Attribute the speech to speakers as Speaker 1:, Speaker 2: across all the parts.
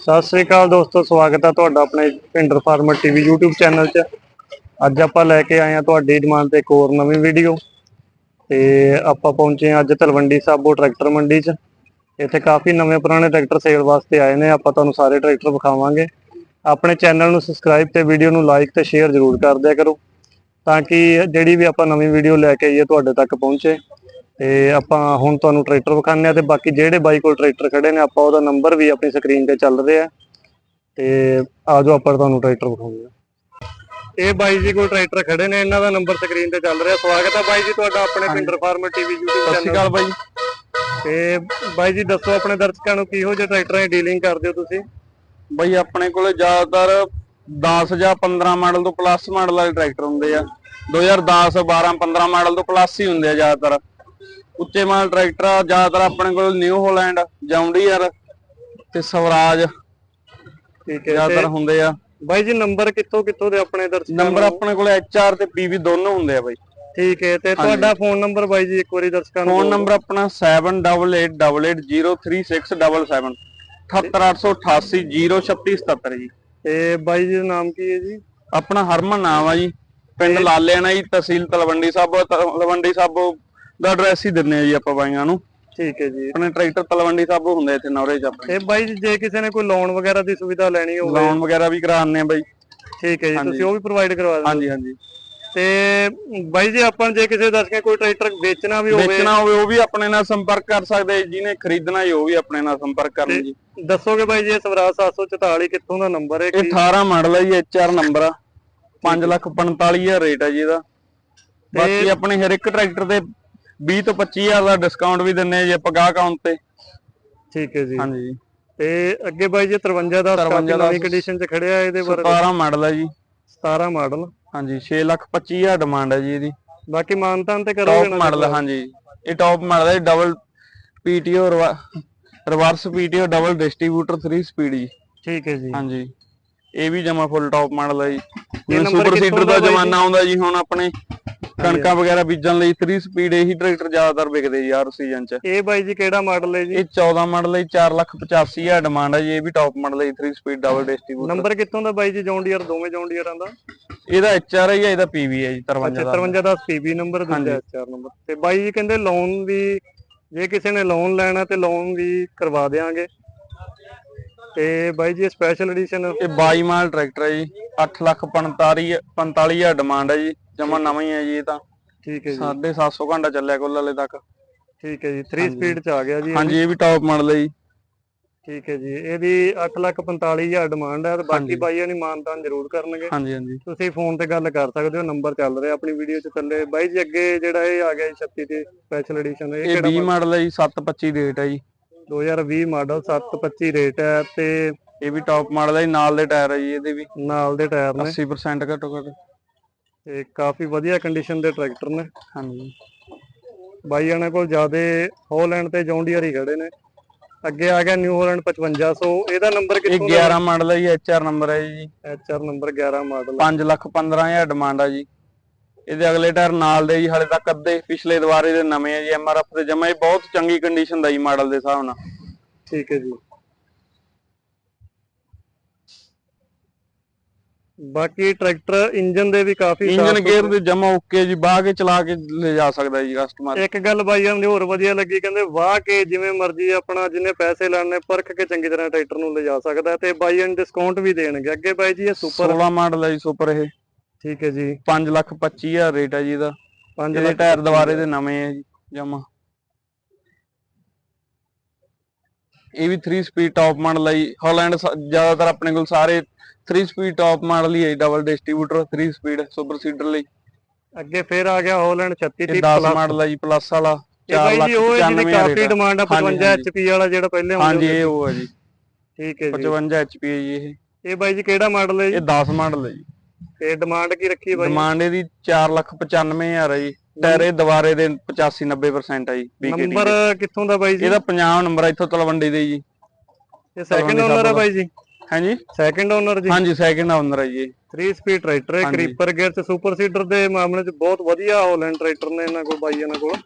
Speaker 1: ਸਤਿ ਸ੍ਰੀ ਅਕਾਲ ਦੋਸਤੋ, ਸਵਾਗਤ ਹੈ ਤੁਹਾਡਾ ਆਪਣੇ Pindar farmer TV YouTube channel 'ਚ। ਅੱਜ ਆਪਾਂ ਲੈ ਕੇ ਆਏ ਹਾਂ ਤੁਹਾਡੀ ਡਿਮਾਂਡ ਤੇ ਇੱਕ ਹੋਰ ਨਵੀਂ ਵੀਡੀਓ ਤੇ ਆਪਾਂ ਪਹੁੰਚੇ ਹਾਂ ਅੱਜ ਤਲਵੰਡੀ ਸਾਬੋ ਟਰੈਕਟਰ ਮੰਡੀ 'ਚ। ਇੱਥੇ ਕਾਫੀ ਨਵੇਂ ਪੁਰਾਣੇ ਟਰੈਕਟਰ ਸੇਲ ਵਾਸਤੇ ਆਏ ਨੇ, ਆਪਾਂ ਤੁਹਾਨੂੰ ਸਾਰੇ ਟਰੈਕਟਰ ਵਿਖਾਵਾਂਗੇ। ਆਪਣੇ ਚੈਨਲ ਨੂੰ ਸਬਸਕ੍ਰਾਈਬ ਤੇ ਵੀਡੀਓ ਨੂੰ ਲਾਈਕ ਤੇ ਸ਼ੇਅਰ ਜ਼ਰੂਰ ਕਰ ਦਿਆ ਕਰੋ, ਤਾਂ ਕਿ ਜਿਹੜੀ ਵੀ ਆਪਾਂ ਨਵੀਂ ਵੀਡੀਓ ਲੈ ਕੇ ਆਈਏ, ਤੁਹਾਡੇ ਤੱਕ ਪਹੁੰਚੇ। ਤੇ ਆਪਾਂ ਹੁਣ ਤੁਹਾਨੂੰ ਟਰੈਕਟਰ ਵਿਖਾਉਂਦੇ ਆ ਤੇ ਬਾਕੀ ਜਿਹੜੇ ਬਾਈ ਕੋਲ ਟਰੈਕਟਰ ਖੜੇ ਨੇ ਆਪਾਂ ਉਹਦਾ ਨੰਬਰ ਵੀ ਆਪਣੀ ਸਕਰੀਨ ਤੇ ਚੱਲ ਰਿਹਾ ਤੇ ਆਜੋ ਆਪਾਂ ਤੁਹਾਨੂੰ ਟਰੈਕਟਰ ਵਿਖਾਉਂਦੇ ਆ ਇਹ ਬਾਈ ਜੀ ਕੋਲ ਟਰੈਕਟਰ ਖੜੇ ਨੇ ਇਹਨਾਂ ਦਾ ਨੰਬਰ ਸਕਰੀਨ ਤੇ ਚੱਲ ਰਿਹਾ। ਸਵਾਗਤ ਹੈ ਬਾਈ ਜੀ ਤੁਹਾਡਾ ਆਪਣੇ ਪਿੰਡਰ ਫਾਰਮਰ ਟੀਵੀ YouTube
Speaker 2: ਸਤਿ ਸ਼੍ਰੀ
Speaker 1: ਚੈਨਲ
Speaker 2: ਅਕਾਲ ਬਾਈ।
Speaker 1: ਤੇ ਬਾਈ ਜੀ ਦੱਸੋ ਆਪਣੇ ਦਰਸ਼ਕਾਂ ਨੂੰ ਕਿਹੋ ਜਿਹੇ ਟਰੈਕਟਰਾਂ ਦੀ ਡੀਲਿੰਗ ਕਰਦੇ ਹੋ ਤੁਸੀਂ?
Speaker 2: ਬਾਈ ਆਪਣੇ ਕੋਲੇ ਜ਼ਿਆਦਾਤਰ 10 ਜਾਂ 15 ਮਾਡਲ ਤੋਂ ਪਲੱਸ ਮਾਡਲ ਵਾਲੇ ਟਰੈਕਟਰ ਹੁੰਦੇ ਆ। 2010 12 15 ਮਾਡਲ ਤੋਂ ਪਲੱਸ ਹੀ ਹੁੰਦੇ ਆ ਜ਼ਿਆਦਾਤਰ। ਉੱਚੇ ਮਾਡਲ ਟਰੈਕਟਰ ਆ, ਜ਼ਿਆਦਾਤਰ ਆਪਣੇ ਕੋਲ ਨਿਊ ਹਾਲੈਂਡ ਜੌਂਡੀਅਰ ਤੇ ਸਵਰਾਜ
Speaker 1: ਠੀਕ ਹੈ
Speaker 2: ਜ਼ਿਆਦਾਤਰ ਹੁੰਦੇ ਆ।
Speaker 1: ਬਾਈ ਜੀ ਨੰਬਰ ਕਿੱਥੋਂ ਕਿੱਥੋਂ ਦੇ ਆਪਣੇ ਦਰਸ਼ਕਾਂ
Speaker 2: ਨੰਬਰ ਆਪਣੇ ਕੋਲੇ ਐਚਆਰ ਤੇ ਪੀਵੀ ਦੋਨੋਂ ਹੁੰਦੇ ਆ ਬਾਈ।
Speaker 1: ਠੀਕ ਹੈ ਤੇ ਤੁਹਾਡਾ ਫੋਨ ਨੰਬਰ ਬਾਈ ਜੀ ਇੱਕ ਵਾਰੀ ਦਰਸ਼ਕਾਂ ਨੂੰ
Speaker 2: ਫੋਨ ਨੰਬਰ ਆਪਣਾ 7888080677 78888 ਜੀ।
Speaker 1: ਤੇ ਬਾਈ ਜੀ ਦਾ ਨਾਮ ਕੀ ਹੈ ਜੀ?
Speaker 2: ਆਪਣਾ ਹਰਮਨ ਨਾਮ ਆ ਜੀ। ਪਿੰਡ ਲਾਲਿਆਣਾ ਜੀ ਤਹਿਸੀਲ ਤਲਵੰਡੀ ਸਾਬੋ ਤਲਵੰਡੀ ਸਾਬੋ ਦਾ ਐਡਰੈਸ ਹੀ ਦਿੰਨੇ ਆ ਜੀ ਆਪਾਂ ਬਾਈਆਂ ਨੂੰ।
Speaker 1: ਠੀਕ ਹੈ ਜੀ।
Speaker 2: ਆਪਣੇ ਟਰੈਕਟਰ ਤਲਵੰਡੀ ਸਾਬੋ ਹੁੰਦੇ ਇੱਥੇ ਨੌਰੇ ਚ ਆਪਣੇ।
Speaker 1: ਤੇ ਬਾਈ ਜੀ ਜੇ ਕਿਸੇ ਨੇ ਕੋਈ ਲੋਨ ਵਗੈਰਾ ਦੀ ਸੁਵਿਧਾ ਲੈਣੀ ਹੋਵੇ।
Speaker 2: ਲੋਨ ਵਗੈਰਾ ਵੀ ਕਰਾਉਂਦੇ ਆ ਬਾਈ।
Speaker 1: ਠੀਕ ਹੈ ਜੀ ਤੁਸੀਂ ਉਹ ਵੀ ਪ੍ਰੋਵਾਈਡ ਕਰਵਾ ਦਿੰਦੇ
Speaker 2: ਹਾਂਜੀ ਹਾਂਜੀ।
Speaker 1: ਤੇ ਬਾਈ ਜੀ ਆਪਾਂ ਜੇ ਕਿਸੇ ਦਰਸ਼ਕਾਂ ਕੋਈ ਟਰੈਕਟਰ ਵੇਚਣਾ ਵੀ ਹੋਵੇ।
Speaker 2: ਵੇਚਣਾ ਹੋਵੇ ਉਹ ਵੀ ਆਪਣੇ ਨਾਲ ਸੰਪਰਕ ਕਰ ਸਕਦੇ ਜਿਹਨੇ ਖਰੀਦਣਾ ਹੀ ਉਹ ਵੀ ਆਪਣੇ ਨਾਲ ਸੰਪਰਕ ਕਰਨ ਜੀ
Speaker 1: ਦੱਸੋਗੇ ਬਾਈ ਜੀ ਇਹ ਸਵਰਾਜ 744 ਕਿੱਥੋਂ ਦਾ ਨੰਬਰ ਹੈ?
Speaker 2: ਇਹ 18 ਮਾਡਲ ਹੈ ਜੀ ਐਚਆਰ ਨੰਬਰ ਆ। 5 ਲੱਖ 45000 ਰੇਟ ਹੈ ਜੀ ਇਹਦਾ। ਬਾਕੀ ਆਪਣੇ ਹਰ ਇੱਕ ਟਰੈਕਟਰ ਤੇ 20 ਤੋਂ 25000 ਦਾ ਡਿਸਕਾਊਂਟ ਵੀ ਦਿੰਨੇ ਆ ਜੀ ਆਪਾਂ ਗਾਹ ਅਕਾਊਂਟ ਤੇ।
Speaker 1: ਠੀਕ ਹੈ ਜੀ।
Speaker 2: ਹਾਂਜੀ।
Speaker 1: ਤੇ ਅੱਗੇ ਬਾਈ ਜੀ 53 ਦਾ
Speaker 2: 53 ਦਾ
Speaker 1: ਨਵੀਂ ਕੰਡੀਸ਼ਨ 'ਚ ਖੜਿਆ ਇਹਦੇ ਬਾਰੇ।
Speaker 2: 17 ਮਾਡਲ ਹੈ ਜੀ।
Speaker 1: 17 ਮਾਡਲ
Speaker 2: ਹਾਂਜੀ 6 ਲੱਖ 25000 ਡਿਮਾਂਡ ਹੈ ਜੀ ਇਹਦੀ।
Speaker 1: ਬਾਕੀ ਮਾਨਤਾਨ ਤੇ ਕਰੋਗੇ
Speaker 2: ਟੌਪ ਮਾਡਲ ਹਾਂਜੀ। ਇਹ ਟੌਪ ਮਾਡਲ ਹੈ double PTO reverse PTO double distributor 3 speed ਜੀ।
Speaker 1: ਠੀਕ ਹੈ ਜੀ।
Speaker 2: ਹਾਂਜੀ। ਇਹ ਵੀ ਜਮਾ ਫੁੱਲ ਟੌਪ ਮਾਡਲ ਹੈ ਜੀ।
Speaker 1: ਇਹ
Speaker 2: ਸੁਪਰ ਸੀਡਰ
Speaker 1: ਦਾ?
Speaker 2: ਜ਼ਮਾਨਾ ਆਉਂਦਾ ਜੀ ਹੁਣ ਆਪਣੇ। ਕਣਕਾਂ ਵਗੈਰਾ ਬੀਜਣ ਲਈ 3 ਸਪੀਡ ਇਹੀ ਟਰੈਕਟਰ ਜ਼ਿਆਦਾਤਰ ਵਿਕਦੇ ਜੀ ਹਰ ਸੀਜ਼ਨ 'ਚ।
Speaker 1: ਇਹ ਬਾਈ ਜੀ ਕਿਹੜਾ ਮਾਡਲ ਹੈ ਜੀ?
Speaker 2: ਇਹ 14 ਮਾਡਲ ਹੈ 4 ਲੱਖ 85000 ਡਿਮਾਂਡ ਹੈ ਜੀ ਇਹ ਵੀ ਟੌਪ ਮਾਡਲ ਹੈ 3 ਸਪੀਡ ਡਬਲ ਡਿਸਟ੍ਰੀਬਿਊਟਰ
Speaker 1: ਨੰਬਰ ਕਿੱਥੋਂ ਦਾ ਬਾਈ ਜੀ ਜੌਂਡੀਅਰ ਦੋਵੇਂ ਜੌਂਡੀਅਰਾਂ ਦਾ?
Speaker 2: ਇਹਦਾ ਐਚਆਰ ਹੈ ਇਹਦਾ ਪੀਵੀ ਹੈ ਜੀ 53
Speaker 1: ਅੱਛਾ
Speaker 2: ਦਾ।
Speaker 1: 53 ਦਾ ਪੀਬੀ ਨੰਬਰ ਦੂਜਾ ਚਾਰ ਨੰਬਰ ਤੇ ਬਾਈ ਜੀ ਕਹਿੰਦੇ ਲੋਨ ਵੀ ਜੇ ਕਿਸੇ ਨੇ ਲੋਨ ਲੈਣਾ ਤੇ ਲੋਨ ਵੀ ਕਰਵਾ ਦੇਾਂਗੇ ਤੇ ਬਾਈ ਜੀ ਸਪੈਸ਼ਲ ਐਡੀਸ਼ਨ
Speaker 2: ਇਹ 22 ਮਾਡਲ ਟਰੈਕਟਰ ਹੈ ਜੀ 8 ਲੱਖ 45 45000 ਡਿਮਾਂਡ ਹੈ ਜੀ। ਜਮਾ ਨਵਾਂ ਹੀ ਹੈ ਜੀ ਇਹ ਤਾਂ।
Speaker 1: ਠੀਕ ਹੈ ਜੀ।
Speaker 2: 750 ਘੰਟਾ ਚੱਲਿਆ ਕੁੱਲ ਵਾਲੇ ਤੱਕ।
Speaker 1: ਠੀਕ ਹੈ ਜੀ 3 ਸਪੀਡ ਚ ਆ ਗਿਆ ਜੀ
Speaker 2: ਹਾਂਜੀ ਇਹ ਵੀ ਟੌਪ ਮਾਡਲ ਹੈ ਜੀ।
Speaker 1: ਠੀਕ ਹੈ ਜੀ ਇਹਦੀ 8 ਲੱਖ 45000 ਡਿਮਾਂਡ ਹੈ ਤੇ ਬਾਕੀ ਬਾਈਆਂ ਦੀ ਮਾਨਤਾਨ ਜ਼ਰੂਰ ਕਰਨਗੇ।
Speaker 2: ਹਾਂਜੀ ਹਾਂਜੀ।
Speaker 1: ਤੁਸੀਂ ਫੋਨ ਤੇ ਗੱਲ ਕਰ ਸਕਦੇ ਹੋ ਨੰਬਰ ਚੱਲ ਰਿਹਾ ਆਪਣੀ ਵੀਡੀਓ ਚ ਥੱਲੇ। ਬਾਈ ਜੀ ਅੱਗੇ ਜਿਹੜਾ ਇਹ ਆ ਗਿਆ ਜੀ 36 ਤੇ ਸਪੈਸ਼ਲ ਐਡੀਸ਼ਨ ਇਹ
Speaker 2: ਇਹ
Speaker 1: ਕਿਹੜਾ
Speaker 2: 20 ਮਾਡਲ ਹੈ ਜੀ 725 ਰੇਟ ਹੈ ਜੀ।
Speaker 1: 2020 ਮਾਡਲ 725 ਰੇਟ ਹੈ ਤੇ
Speaker 2: ਇਹ ਵੀ ਟੌਪ ਮਾਡਲ ਹੈ ਨਾਲ ਦੇ ਟਾਇਰ ਹੈ ਜੀ ਇਹਦੇ ਵੀ।
Speaker 1: ਨਾਲ ਦੇ ਟਾਇਰ ਨੇ।
Speaker 2: 80% ਘੱਟੋ ਘੱਟ।
Speaker 1: ਤੇ ਕਾਫੀ ਵਧੀਆ ਕੰਡੀਸ਼ਨ ਦੇ ਟਰੈਕਟਰ ਨੇ।
Speaker 2: ਹਾਂਜੀ।
Speaker 1: ਬਾਈ ਇਹਨਾਂ ਕੋਲ ਜਿਆਦੇ ਹੋਲੈਂਡ ਤੇ ਜੌਂਡੀਅਰ ਹੀ ਖੜੇ ਨੇ। ਅੱਗੇ ਆ ਗਿਆ ਨਿਊ ਹੋਲੈਂਡ 5500 ਇਹਦਾ ਨੰਬਰ
Speaker 2: ਇਹ
Speaker 1: ਕਿੱਥੋਂ ਦਾ
Speaker 2: 11 ਮਾਡਲ ਹੈ ਜੀ ਐਚਆਰ ਨੰਬਰ ਹੈ ਜੀ।
Speaker 1: HR number 11 model
Speaker 2: 5 lakh 15000 demand ਹੈ ਜੀ। ਇਹਦੇ ਅਗਲੇ ਟਾਇਰ ਨਾਲ ਦੇ ਜੀ ਹਾਲੇ ਤੱਕ ਅੱਧੇ। ਪਿਛਲੇ ਦੁਆਰੇ ਦੇ ਨਵੇਂ ਹੈ ਜੀ ਐਮਆਰਐਫ ਦੇ। ਜਮਾ ਹੀ ਬਹੁਤ ਚੰਗੀ ਕੰਡੀਸ਼ਨ ਦਾ ਜੀ ਮਾਡਲ ਦੇ ਹਿਸਾਬ ਨਾਲ।
Speaker 1: ਠੀਕ ਹੈ ਜੀ। ਬਾਕੀ ਟਰੈਕਟਰ ਇੰਜਨ ਦੇ ਵੀ ਕਾਫੀ
Speaker 2: ਇੰਜਨ ਗੇਅਰ ਦੇ ਜਮਾ ਓਕੇ ਜੀ ਬਾਹ ਕੇ ਚਲਾ ਕੇ ਲੈ ਜਾ ਸਕਦਾ ਜੀ ਕਸਟਮਰ
Speaker 1: ਇੱਕ ਗੱਲ ਬਾਈਆਂ ਦੀ ਹੋਰ ਵਧੀਆ ਲੱਗੀ ਕਹਿੰਦੇ ਵਾਹ ਕੇ ਜਿਵੇਂ ਮਰਜ਼ੀ ਆਪਣਾ ਜਿੰਨੇ ਪੈਸੇ ਲੈਣੇ ਪਰਖ ਕੇ ਚੰਗੀ ਤਰ੍ਹਾਂ ਟਰੈਕਟਰ ਨੂੰ ਲਿਜਾ ਸਕਦਾ ਹੈ ਤੇ ਬਾਈਆਂ ਨੂੰ ਡਿਸਕਾਊਂਟ ਵੀ ਦੇਣਗੇ। ਅੱਗੇ ਬਾਈ ਜੀ ਇਹ ਸੁਪਰ
Speaker 2: 16 ਮਾਡਲ ਹੈ ਜੀ ਸੁਪਰ ਇਹ।
Speaker 1: ਠੀਕ ਹੈ ਜੀ।
Speaker 2: 5 ਲੱਖ 25000 ਰੇਟ ਹੈ ਜੀ ਇਹਦਾ।
Speaker 1: 5
Speaker 2: ਇਹਦੇ ਟਾਇਰ ਦੁਆਰੇ ਦੇ ਨਵੇਂ ਹੈ ਜੀ ਜਮਾ। ਇਹ ਵੀ 3 ਸਪੀਡ ਟਾਪ ਮਾਡਲ ਹੈ ਜੀ। ਹਾਲੈਂਡ ਜ਼ਿਆਦਾਤਰ ਆਪਣੇ ਕੋਲ ਸਾਰੇ 3 ਸਪੀਡ ਟਾਪ ਮਾਡਲ ਹੀ ਹੈ double distributor 3 speed super seeder ਲਈ।
Speaker 1: ਅੱਗੇ ਫੇਰ ਆ ਗਿਆ ਹੋਲੈਂਡ 36
Speaker 2: ਇਹ
Speaker 1: ਤੀ
Speaker 2: 10 ਮਾਡਲ ਹੈ ਜੀ ਪਲੱਸ ਵਾਲਾ
Speaker 1: ਇਹ
Speaker 2: 4
Speaker 1: ਬਾਈ
Speaker 2: ਲੱਖ
Speaker 1: ਜੀ ਉਹ ਹੈ ਜਿਹਦੀ
Speaker 2: 95
Speaker 1: ਕਾਫੀ
Speaker 2: ਰੇਟ
Speaker 1: ਡਿਮਾਂਡ ਆ 55
Speaker 2: ਹਾਂਜੀ।
Speaker 1: HP ਵਾਲਾ ਜਿਹੜਾ ਪਹਿਲੇ ਹੁੰਦਾ
Speaker 2: ਹਾਂਜੀ ਇਹ ਉਹ ਹੈ ਜੀ।
Speaker 1: ਠੀਕ ਹੈ ਜੀ।
Speaker 2: 55 HP ਹੈ ਜੀ ਇਹ।
Speaker 1: ਇਹ ਬਾਈ ਜੀ ਕਿਹੜਾ ਮਾਡਲ ਹੈ ਜੀ?
Speaker 2: ਇਹ 10 ਮਾਡਲ ਹੈ ਜੀ।
Speaker 1: ਤੇ ਡਿਮਾਂਡ ਕੀ ਰੱਖੀ ਹੈ ਬਾਈ?
Speaker 2: ਡਿਮਾਂਡ ਇਹਦੀ 4 ਲੱਖ 95000 ਹੈ ਜੀ। ਟਾਇਰ ਦੁਬਾਰੇ ਦੇ 85 90% ਹੈ ਜੀ BKT
Speaker 1: ਨੰਬਰ ਕਿੱਥੋਂ ਦਾ ਬਾਈ ਜੀ?
Speaker 2: ਇਹਦਾ 50 ਨੰਬਰ ਇੱਥੋਂ ਤਲਵੰਡੀ ਦੇ ਜੀ।
Speaker 1: ਇਹ ਸੈਕਿੰਡ ਓਨਰ ਹੈ ਬਾਈ ਜੀ?
Speaker 2: ਹਾਂਜੀ?
Speaker 1: ਸੈਕਿੰਡ ਓਨਰ ਜੀ?
Speaker 2: ਹਾਂਜੀ ਸੈਕਿੰਡ ਓਨਰ ਹੈ ਜੀ। ਇਹ।
Speaker 1: 3 ਸਪੀਡ ਟਰੈਕਟਰ ਹੈ
Speaker 2: ਹਾਂਜੀ।
Speaker 1: ਕਰੀਪਰ ਗੇਅਰ ਤੇ ਸੁਪਰ ਸੀਡਰ ਦੇ ਮਾਮਲੇ 'ਚ ਬਹੁਤ ਵਧੀਆ ਹੋਲੈਂਡ ਟਰੈਕਟਰ ਨੇ ਇਹਨਾਂ ਕੋਲ ਬਾਈ ਇਹਨਾਂ ਕੋਲ।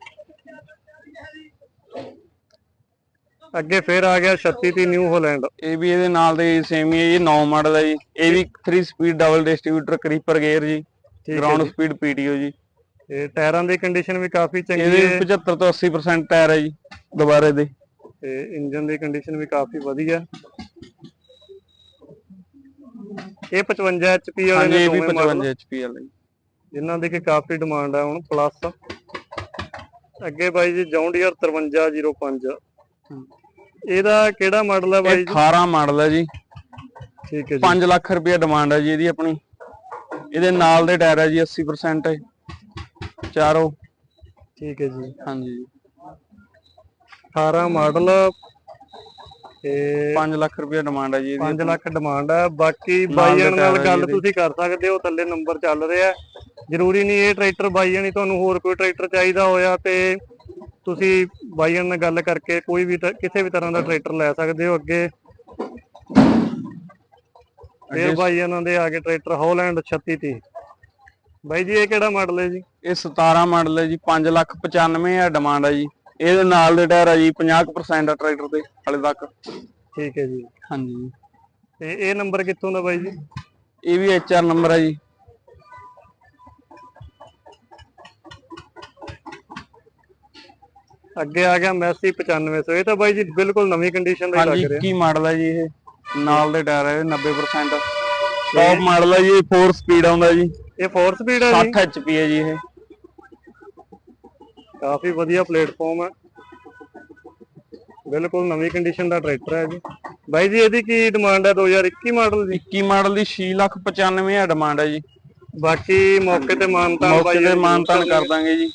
Speaker 1: ਅੱਗੇ ਫੇਰ ਆ ਗਿਆ 36 ਤੀ ਨਿਊ ਹਾਲੈਂਡ
Speaker 2: ਇਹ ਵੀ ਇਹਦੇ ਨਾਲ ਦੇ ਸੇਮ ਹੀ ਹੈ ਜੀ 9 ਮਾਡਲ ਹੈ ਜੀ। ਇਹ ਵੀ 3 speed double distributor creeper gear ਜੀ। ਗਰਾਊਂਡ। ਸਪੀਡ ਪੀਟੀਓ ਜੀ।
Speaker 1: ਤੇ ਟਾਇਰਾਂ ਦੀ ਕੰਡੀਸ਼ਨ ਵੀ ਕਾਫੀ ਚੰਗੀ
Speaker 2: ਇਹਦੇ
Speaker 1: ਹੈ।
Speaker 2: 75 ਤੋਂ 80% ਟਾਇਰ ਹੈ ਜੀ ਦੁਬਾਰੇ ਦੇ।
Speaker 1: ਤੇ ਇੰਜਨ ਦੀ ਕੰਡੀਸ਼ਨ ਵੀ ਕਾਫੀ ਵਧੀਆ। ਇਹ 55 HP ਵਾਲੇ
Speaker 2: ਹਾਂਜੀ
Speaker 1: ਨੇ
Speaker 2: ਇਹ ਵੀ
Speaker 1: ਦੋਵੇਂ model,
Speaker 2: 55 HP ਵਾਲਾ। ਜੀ
Speaker 1: ਜਿਨ੍ਹਾਂ ਦੀ ਕਿ ਕਾਫੀ ਡਿਮਾਂਡ ਹੈ ਹੁਣ ਪਲੱਸ ਅੱਗੇ ਬਾਈ ਜੀ ਜੌਂਡੀਅਰ 5305 ਇਹਦਾ ਕਿਹੜਾ ਮਾਡਲ ਹੈ ਬਾਈ
Speaker 2: ਇਹ
Speaker 1: ਜੀ?
Speaker 2: 18 ਮਾਡਲ ਹੈ ਜੀ।
Speaker 1: ਠੀਕ ਹੈ ਜੀ।
Speaker 2: 5 ਲੱਖ ਰੁਪਏ ਡਿਮਾਂਡ ਹੈ ਜੀ ਇਹਦੀ ਆਪਣੀ। ਇਹਦੇ ਨਾਲ ਦੇ ਟਾਇਰ ਹੈ ਜੀ 80% ਹੈ ਚਾਰੋਂ।
Speaker 1: ਠੀਕ ਹੈ ਜੀ।
Speaker 2: ਹਾਂਜੀ।
Speaker 1: 18 ਮਾਡਲ ਤੇ
Speaker 2: 5 ਲੱਖ ਰੁਪਏ ਡਿਮਾਂਡ ਹੈ ਜੀ ਇਹਦੀ।
Speaker 1: 5 ਲੱਖ ਡਿਮਾਂਡ ਹੈ ਬਾਕੀ ਬਾਈਆਂ ਨਾਲ ਗੱਲ। ਤੁਸੀਂ ਕਰ ਸਕਦੇ ਹੋ ਥੱਲੇ ਨੰਬਰ ਚੱਲ ਰਿਹਾ। ਜ਼ਰੂਰੀ ਨਹੀਂ ਇਹ ਟਰੈਕਟਰ ਬਾਈਆਂ ਨਹੀਂ ਤੁਹਾਨੂੰ ਹੋਰ ਕੋਈ ਟਰੈਕਟਰ ਚਾਹੀਦਾ ਹੋਇਆ ਤੇ ਤੁਸੀਂ ਬਾਈਆਂ ਨਾਲ ਗੱਲ ਕਰਕੇ ਕੋਈ ਵੀ ਕਿਸੇ ਵੀ ਤਰ੍ਹਾਂ ਦਾ ਟਰੈਕਟਰ ਲੈ ਸਕਦੇ ਹੋ ਅੱਗੇ। ਫਿਰ ਬਾਈਆਂ ਦੇ ਆ ਕੇ ਟਰੈਕਟਰ ਹੌਲੈਂਡ 36 ਤੀ ਬਾਈ ਜੀ ਇਹ ਕਿਹੜਾ ਮਾਡਲ ਹੈ ਜੀ?
Speaker 2: ਇਹ 17 ਮਾਡਲ ਹੈ ਜੀ 5 ਲੱਖ 95 ਹੈ ਡਿਮਾਂਡ ਹੈ ਜੀ। ਇਹਦੇ ਨਾਲ ਦੇ ਟਾਇਰ ਹੈ ਜੀ 50% ਆ ਟਰੈਕਟਰ ਦੇ ਹਾਲੇ ਤੱਕ।
Speaker 1: ਠੀਕ ਹੈ ਜੀ।
Speaker 2: ਹਾਂਜੀ।
Speaker 1: ਤੇ ਇਹ ਨੰਬਰ ਕਿੱਥੋਂ ਦਾ ਬਾਈ ਜੀ?
Speaker 2: ਇਹ ਵੀ ਐਚਆਰ ਨੰਬਰ ਹੈ ਜੀ।
Speaker 1: ਅੱਗੇ ਆ ਗਿਆ ਮੈਸੀ 9500 ਇਹ ਤਾਂ ਬਾਈ ਜੀ ਬਿਲਕੁਲ ਨਵੀਂ ਕੰਡੀਸ਼ਨ ਦਾ ਹੀ
Speaker 2: ਹਾਂਜੀ
Speaker 1: ਲੱਗ ਰਿਹਾ।
Speaker 2: 21 ਮਾਡਲ ਹੈ ਜੀ ਇਹ। ਨਾਲ ਦੇ ਟਾਇਰ ਹੈ ਇਹ 90% ਟੌਪ ਮਾਡਲ ਹੈ ਜੀ 4 ਸਪੀਡ ਆਉਂਦਾ ਜੀ।
Speaker 1: ਇਹ 4 ਸਪੀਡ ਹੈ ਜੀ?
Speaker 2: 60 HP ਹੈ ਜੀ ਇਹ।
Speaker 1: ਕਾਫੀ ਵਧੀਆ ਪਲੇਟਫਾਰਮ ਹੈ ਬਿਲਕੁਲ ਨਵੀਂ ਕੰਡੀਸ਼ਨ ਦਾ ਟਰੈਕਟਰ ਹੈ ਜੀ। ਬਾਈ ਜੀ ਇਹਦੀ ਕੀ ਡਿਮਾਂਡ ਹੈ 2021 ਮਾਡਲ ਦੀ?
Speaker 2: 21 ਮਾਡਲ ਦੀ 6 ਲੱਖ 95 ਹੈ ਡਿਮਾਂਡ ਹੈ ਜੀ।
Speaker 1: ਬਾਕੀ ਮੌਕੇ ਤੇ ਮਾਨਤਾਨ
Speaker 2: ਮੌਕੇ
Speaker 1: ਬਾਈ
Speaker 2: ਤੇ
Speaker 1: ਜੀ
Speaker 2: ਮਾਨਤਾਨ ਕਰ ਦਾਂਗੇ ਜੀ।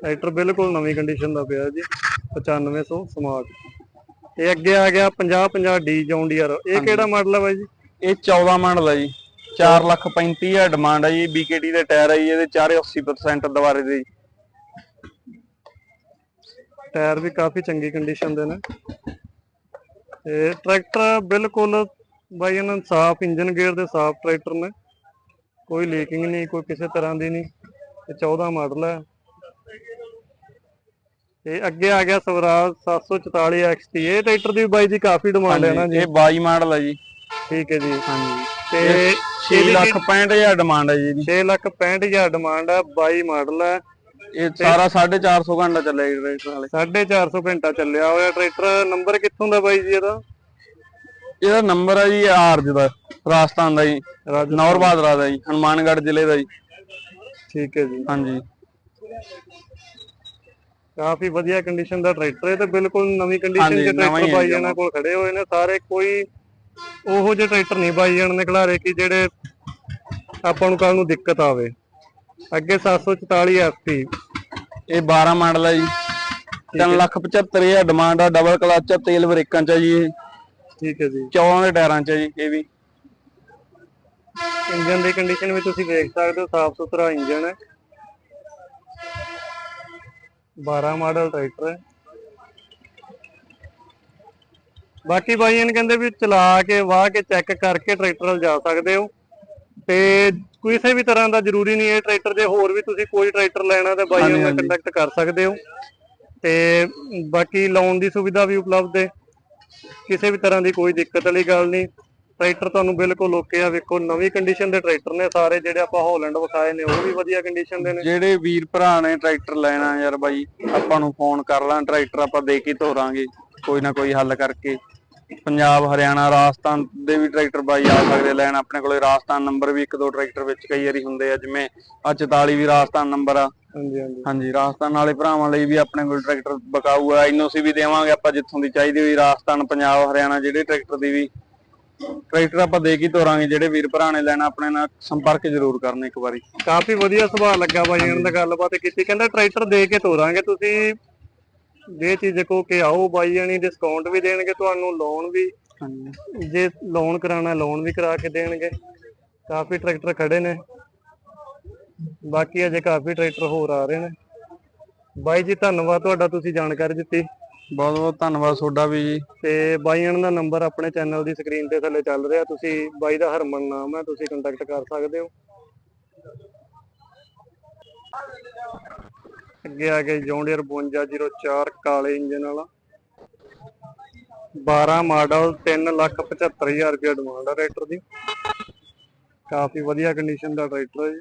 Speaker 1: ਟਰੈਕਟਰ ਬਿਲਕੁਲ ਨਵੀਂ ਕੰਡੀਸ਼ਨ ਦਾ ਪਿਆ ਜੀ 9500 ਸਮਾਰਟ। ਇਹ ਅੱਗੇ ਆ ਗਿਆ 50 50 ਡੀ ਜੌਂਡੀਅਰ ਇਹ ਕਿਹੜਾ ਮਾਡਲ ਹੈ ਬਾਈ ਜੀ?
Speaker 2: ਇਹ 14 ਮਾਡਲ ਹੈ ਜੀ। 4 ਲੱਖ 35 ਹੈ ਡਿਮਾਂਡ ਹੈ ਜੀ BKT ਦੇ ਟਾਇਰ ਹੈ ਜੀ ਇਹਦੇ ਚਾਰੇ 80% ਦੁਬਾਰੇ ਦੇ ਜੀ।
Speaker 1: ਟਾਇਰ ਵੀ ਕਾਫੀ ਚੰਗੀ ਕੰਡੀਸ਼ਨ ਦੇ ਨੇ। ਤੇ ਟਰੈਕਟਰ ਬਿਲਕੁਲ ਬਾਈ ਇਹਨਾਂ ਸਾਫ਼ ਇੰਜਨ ਗੇਅਰ ਦੇ ਸਾਫ਼ ਟਰੈਕਟਰ ਨੇ। ਕੋਈ ਲੀਕਿੰਗ ਨਹੀਂ ਕੋਈ ਕਿਸੇ ਤਰ੍ਹਾਂ ਦੀ ਨਹੀਂ। ਤੇ 14 ਮਾਡਲ ਹੈ ਤੇ ਅੱਗੇ ਆ ਗਿਆ ਸਵਰਾਜ 744 XT ਇਹ ਟਰੈਕਟਰ ਦੀ ਵੀ ਬਾਈ ਜੀ ਕਾਫੀ ਡਿਮਾਂਡ ਹੈ ਨਾ ਜੀ।
Speaker 2: ਇਹ 22 ਮਾਡਲ ਹੈ ਜੀ।
Speaker 1: ਠੀਕ ਹੈ ਜੀ।
Speaker 2: ਹਾਂਜੀ।
Speaker 1: ਤੇ
Speaker 2: 6 ਲੱਖ 65000 ਡਿਮਾਂਡ ਹੈ ਜੀ ਇਹਦੀ।
Speaker 1: 6 ਲੱਖ 65000 ਡਿਮਾਂਡ ਹੈ 22 ਮਾਡਲ ਹੈ
Speaker 2: ਇਹ ਸਾਰਾ 450 ਘੰਟਾ ਚੱਲਿਆ ਜੀ ਟਰੈਕਟਰ ਵਾਲੇ।
Speaker 1: 450 ਘੰਟਾ ਚੱਲਿਆ ਹੋਇਆ ਟਰੈਕਟਰ ਨੰਬਰ ਕਿੱਥੋਂ ਦਾ ਬਾਈ ਜੀ ਇਹਦਾ?
Speaker 2: ਇਹਦਾ ਨੰਬਰ ਹੈ ਜੀ ਆਰਜ ਦਾ ਰਾਜਸਥਾਨ ਦਾ ਜੀ ਦਾ ਹਨੂਮਾਨਗੜ੍ਹ ਜ਼ਿਲ੍ਹੇ ਦਾ ਜੀ।
Speaker 1: ਠੀਕ ਹੈ ਜੀ।
Speaker 2: ਹਾਂਜੀ।
Speaker 1: ਕਾਫੀ ਵਧੀਆ ਕੰਡੀਸ਼ਨ ਦਾ ਟਰੈਕਟਰ ਹੈ ਤੇ ਬਿਲਕੁਲ ਨਵੀਂ ਕੰਡੀਸ਼ਨ ਦੇ ਟਰੈਕਟਰ
Speaker 2: ਜੀ।
Speaker 1: ਜਾਨਾਂ ਕੋਲ ਖੜੇ ਹੋਏ ਨੇ ਸਾਰੇ ਕੋਈ ਉਹੋ ਜਿਹੇ ਟਰੈਕਟਰ ਨਹੀਂ ਬਾਈ ਜਾਨ ਨੇ ਖਿਲਾਰੇ ਕਿ ਜਿਹੜੇ ਆਪਾਂ ਨੂੰ ਕੱਲ ਨੂੰ ਦਿੱਕਤ ਆਵੇ। ਅੱਗੇ 744 ਐਫਪੀ
Speaker 2: ਇਹ 12 ਮਾਡਲ ਹੈ ਜੀ। 3 ਲੱਖ 75000 ਡਿਮਾਂਡ ਆ ਡਬਲ ਕਲਚ ਆ ਤੇਲ ਬ੍ਰੇਕਾਂ ਚ ਆ ਜੀ ਇਹ।
Speaker 1: ਠੀਕ ਹੈ ਜੀ।
Speaker 2: 14 ਦੇ ਟਾਇਰਾਂ ਚ ਆ ਜੀ ਇਹ ਵੀ।
Speaker 1: ਇੰਜਨ ਦੀ ਕੰਡੀਸ਼ਨ ਵੀ ਤੁਸੀਂ ਦੇਖ ਸਕਦੇ ਹੋ ਸਾਫ਼ ਸੁਥਰਾ ਇੰਜਨ ਹੈ। 12 ਮਾਡਲ ਟਰੈਕਟਰ ਹੈ। ਬਾਕੀ ਬਾਈ ਇਹਨ ਕਹਿੰਦੇ ਵੀ ਚਲਾ ਕੇ ਵਾਹ ਕੇ ਚੈੱਕ ਕਰਕੇ ਟਰੈਕਟਰ ਨਾਲ ਜਾ ਸਕਦੇ ਹੋ। ਤੇ ਕਿਸੇ ਵੀ ਤਰ੍ਹਾਂ ਦਾ ਜ਼ਰੂਰੀ ਨਹੀਂ ਇਹ ਟਰੈਕਟਰ ਦੇ ਹੋਰ ਵੀ ਤੁਸੀਂ ਕੋਈ ਟਰੈਕਟਰ ਲੈਣਾ ਤੇ ਬਾਈ ਨਾਲ ਕੰਟੈਕਟ ਕਰ ਸਕਦੇ ਹੋ। ਤੇ ਬਾਕੀ ਲੋਨ ਦੀ ਸੁਵਿਧਾ ਵੀ ਉਪਲਬਧ ਹੈ। ਕਿਸੇ ਵੀ ਤਰ੍ਹਾਂ ਦੀ ਕੋਈ ਦਿੱਕਤ ਵਾਲੀ ਗੱਲ ਨਹੀਂ। ਟਰੈਕਟਰ ਤੁਹਾਨੂੰ ਬਿਲਕੁਲ ਓਕੇ ਆ। ਵੇਖੋ ਨਵੀਂ ਕੰਡੀਸ਼ਨ ਦੇ ਟਰੈਕਟਰ ਨੇ ਸਾਰੇ ਜਿਹੜੇ ਆਪਾਂ ਹਾਲੈਂਡ ਵਿਖਾਏ ਨੇ ਉਹ ਵੀ ਵਧੀਆ ਕੰਡੀਸ਼ਨ ਦੇ ਨੇ।
Speaker 2: ਜਿਹੜੇ ਵੀਰ ਭਰਾ ਨੇ ਟਰੈਕਟਰ ਲੈਣਾ ਯਾਰ ਬਾਈ ਆਪਾਂ ਨੂੰ ਫੋਨ ਕਰ ਲਾਂ ਟਰੈਕਟਰ ਆਪਾਂ ਦੇ ਕੇ ਤੋਰਾਂਗੇ। ਕੋਈ ਨਾ ਕੋਈ ਹੱਲ ਕਰਕੇ। ਪੰਜਾਬ ਹਰਿਆਣਾ ਰਾਜਸਥਾਨ ਦੇ ਵੀ ਟਰੈਕਟਰ ਬਾਈ ਆ ਸਕਦੇ ਲੈਣ। ਆਪਣੇ ਕੋਲੇ ਰਾਜਸਥਾਨ ਨੰਬਰ ਵੀ ਇੱਕ ਦੋ ਟਰੈਕਟਰ ਵਿੱਚ ਕਈ ਵਾਰੀ ਹੁੰਦੇ ਆ ਜਿਵੇਂ ਆ 44 ਵੀ ਰਾਜਸਥਾਨ ਨੰਬਰ ਆ।
Speaker 1: ਹਾਂਜੀ ਹਾਂਜੀ।
Speaker 2: ਹਾਂਜੀ ਰਾਜਸਥਾਨ ਵਾਲੇ ਭਰਾਵਾਂ ਲਈ ਵੀ ਆਪਣੇ ਕੋਲ ਟਰੈਕਟਰ ਬਕਾਊ ਆ। ਐਨਓਸੀ ਵੀ ਦੇਵਾਂਗੇ ਆਪਾਂ ਜਿੱਥੋਂ ਦੀ ਚਾਹੀਦੀ ਹੋਈ ਰਾਜਸਥਾਨ ਪੰਜਾਬ ਹਰਿਆਣਾ ਜਿਹੜੇ ਟਰੈਕਟਰ ਦੀ ਵੀ। ਟਰੈਕਟਰ ਆਪਾਂ ਦੇ ਕੇ ਤੋਰਾਂਗੇ ਜਿਹੜੇ ਵੀਰ ਭਰਾ ਨੇ ਲੈਣਾ ਆਪਣੇ ਨਾਲ ਸੰਪਰਕ ਜ਼ਰੂਰ ਕਰਨ ਇੱਕ ਵਾਰੀ।
Speaker 1: ਕਾਫੀ ਵਧੀਆ ਸੁਭਾਅ ਲੱਗਾ ਬਾਈ ਇਹਨਾਂ ਦਾ ਗੱਲਬਾਤ ਕੀਤੀ। ਕਹਿੰਦਾ ਟਰੈਕਟਰ ਦੇ ਕੇ ਤੋਰਾਂਗੇ ਤੁਸੀਂ ਦੇਖੋ ਕਿ ਆਓ ਬਾਈ ਜਾਨੀ ਡਿਸਕਾਊਂਟ ਵੀ ਦੇਣਗੇ ਤੁਹਾਨੂੰ ਲੋਨ ਵੀ। ਜੇ ਲੋਨ ਕਰਾਣਾ ਲੋਨ ਵੀ ਕਰਾ ਕੇ ਦੇਣਗੇ। ਕਾਫੀ ਟਰੈਕਟਰ ਖੜੇ ਨੇ। ਬਾਕੀ ਅਜੇ ਕਾਫੀ ਟਰੈਕਟਰ ਹੋਰ ਆ ਰਹੇ ਨੇ। ਬਾਈ ਜੀ ਧੰਨਵਾਦ ਤੁਹਾਡਾ ਤੁਸੀਂ ਜਾਣਕਾਰੀ ਦਿੱਤੀ।
Speaker 2: ਬਹੁਤ ਬਹੁਤ ਧੰਨਵਾਦ ਤੁਹਾਡਾ ਵੀ ਜੀ।
Speaker 1: ਤੇ ਬਾਈ ਇਹਨਾਂ ਦਾ ਨੰਬਰ ਆਪਣੇ ਚੈਨਲ ਦੀ ਸਕਰੀਨ ਤੇ ਥੱਲੇ ਚੱਲ ਰਿਹਾ। ਤੁਸੀਂ ਬਾਈ ਦਾ ਹਰਮਨ ਨਾਮ ਹੈ ਤੁਸੀਂ ਕੰਟੈਕਟ ਕਰ ਸਕਦੇ ਹੋ। ਅੱਗੇ ਆ ਗਿਆ ਜੌਂਡੀਅਰ 5204 ਕਾਲੇ ਇੰਜਨ ਵਾਲਾ। 12 ਮਾਡਲ 375000 ਰੁਪਏ ਡਿਮਾਂਡ ਆ ਟਰੈਕਟਰ ਦੀ। ਕਾਫੀ ਵਧੀਆ ਕੰਡੀਸ਼ਨ ਦਾ ਟਰੈਕਟਰ ਹੈ ਜੀ।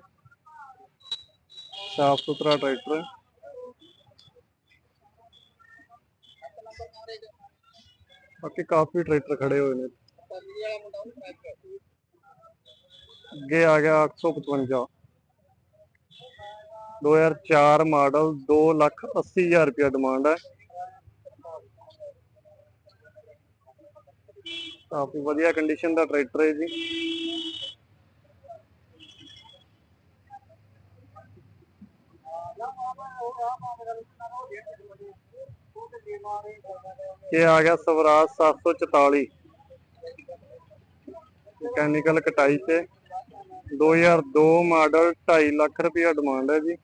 Speaker 1: ਸਾਫ਼ ਸੁਥਰਾ ਟਰੈਕਟਰ ਹੈ। ਬਾਕੀ ਕਾਫੀ ਟਰੈਕਟਰ ਖੜੇ ਹੋਏ ਨੇ। ਅੱਗੇ ਆ ਗਿਆ 855 2004 ਮਾਡਲ 2 ਲੱਖ 80 ਹਜ਼ਾਰ ਰੁਪਏ ਡਿਮਾਂਡ ਹੈ। ਕਾਫੀ ਵਧੀਆ ਕੰਡੀਸ਼ਨ ਦਾ ਟਰੈਕਟਰ ਹੈ ਜੀ। ਇਹ ਆ ਗਿਆ ਸਵਰਾਜ 744 ਮਕੈਨੀਕਲ ਕਟਾਈ ਤੇ। 2002 ਮਾਡਲ 2.5 ਲੱਖ ਰੁਪਇਆ ਡਿਮਾਂਡ ਹੈ ਜੀ।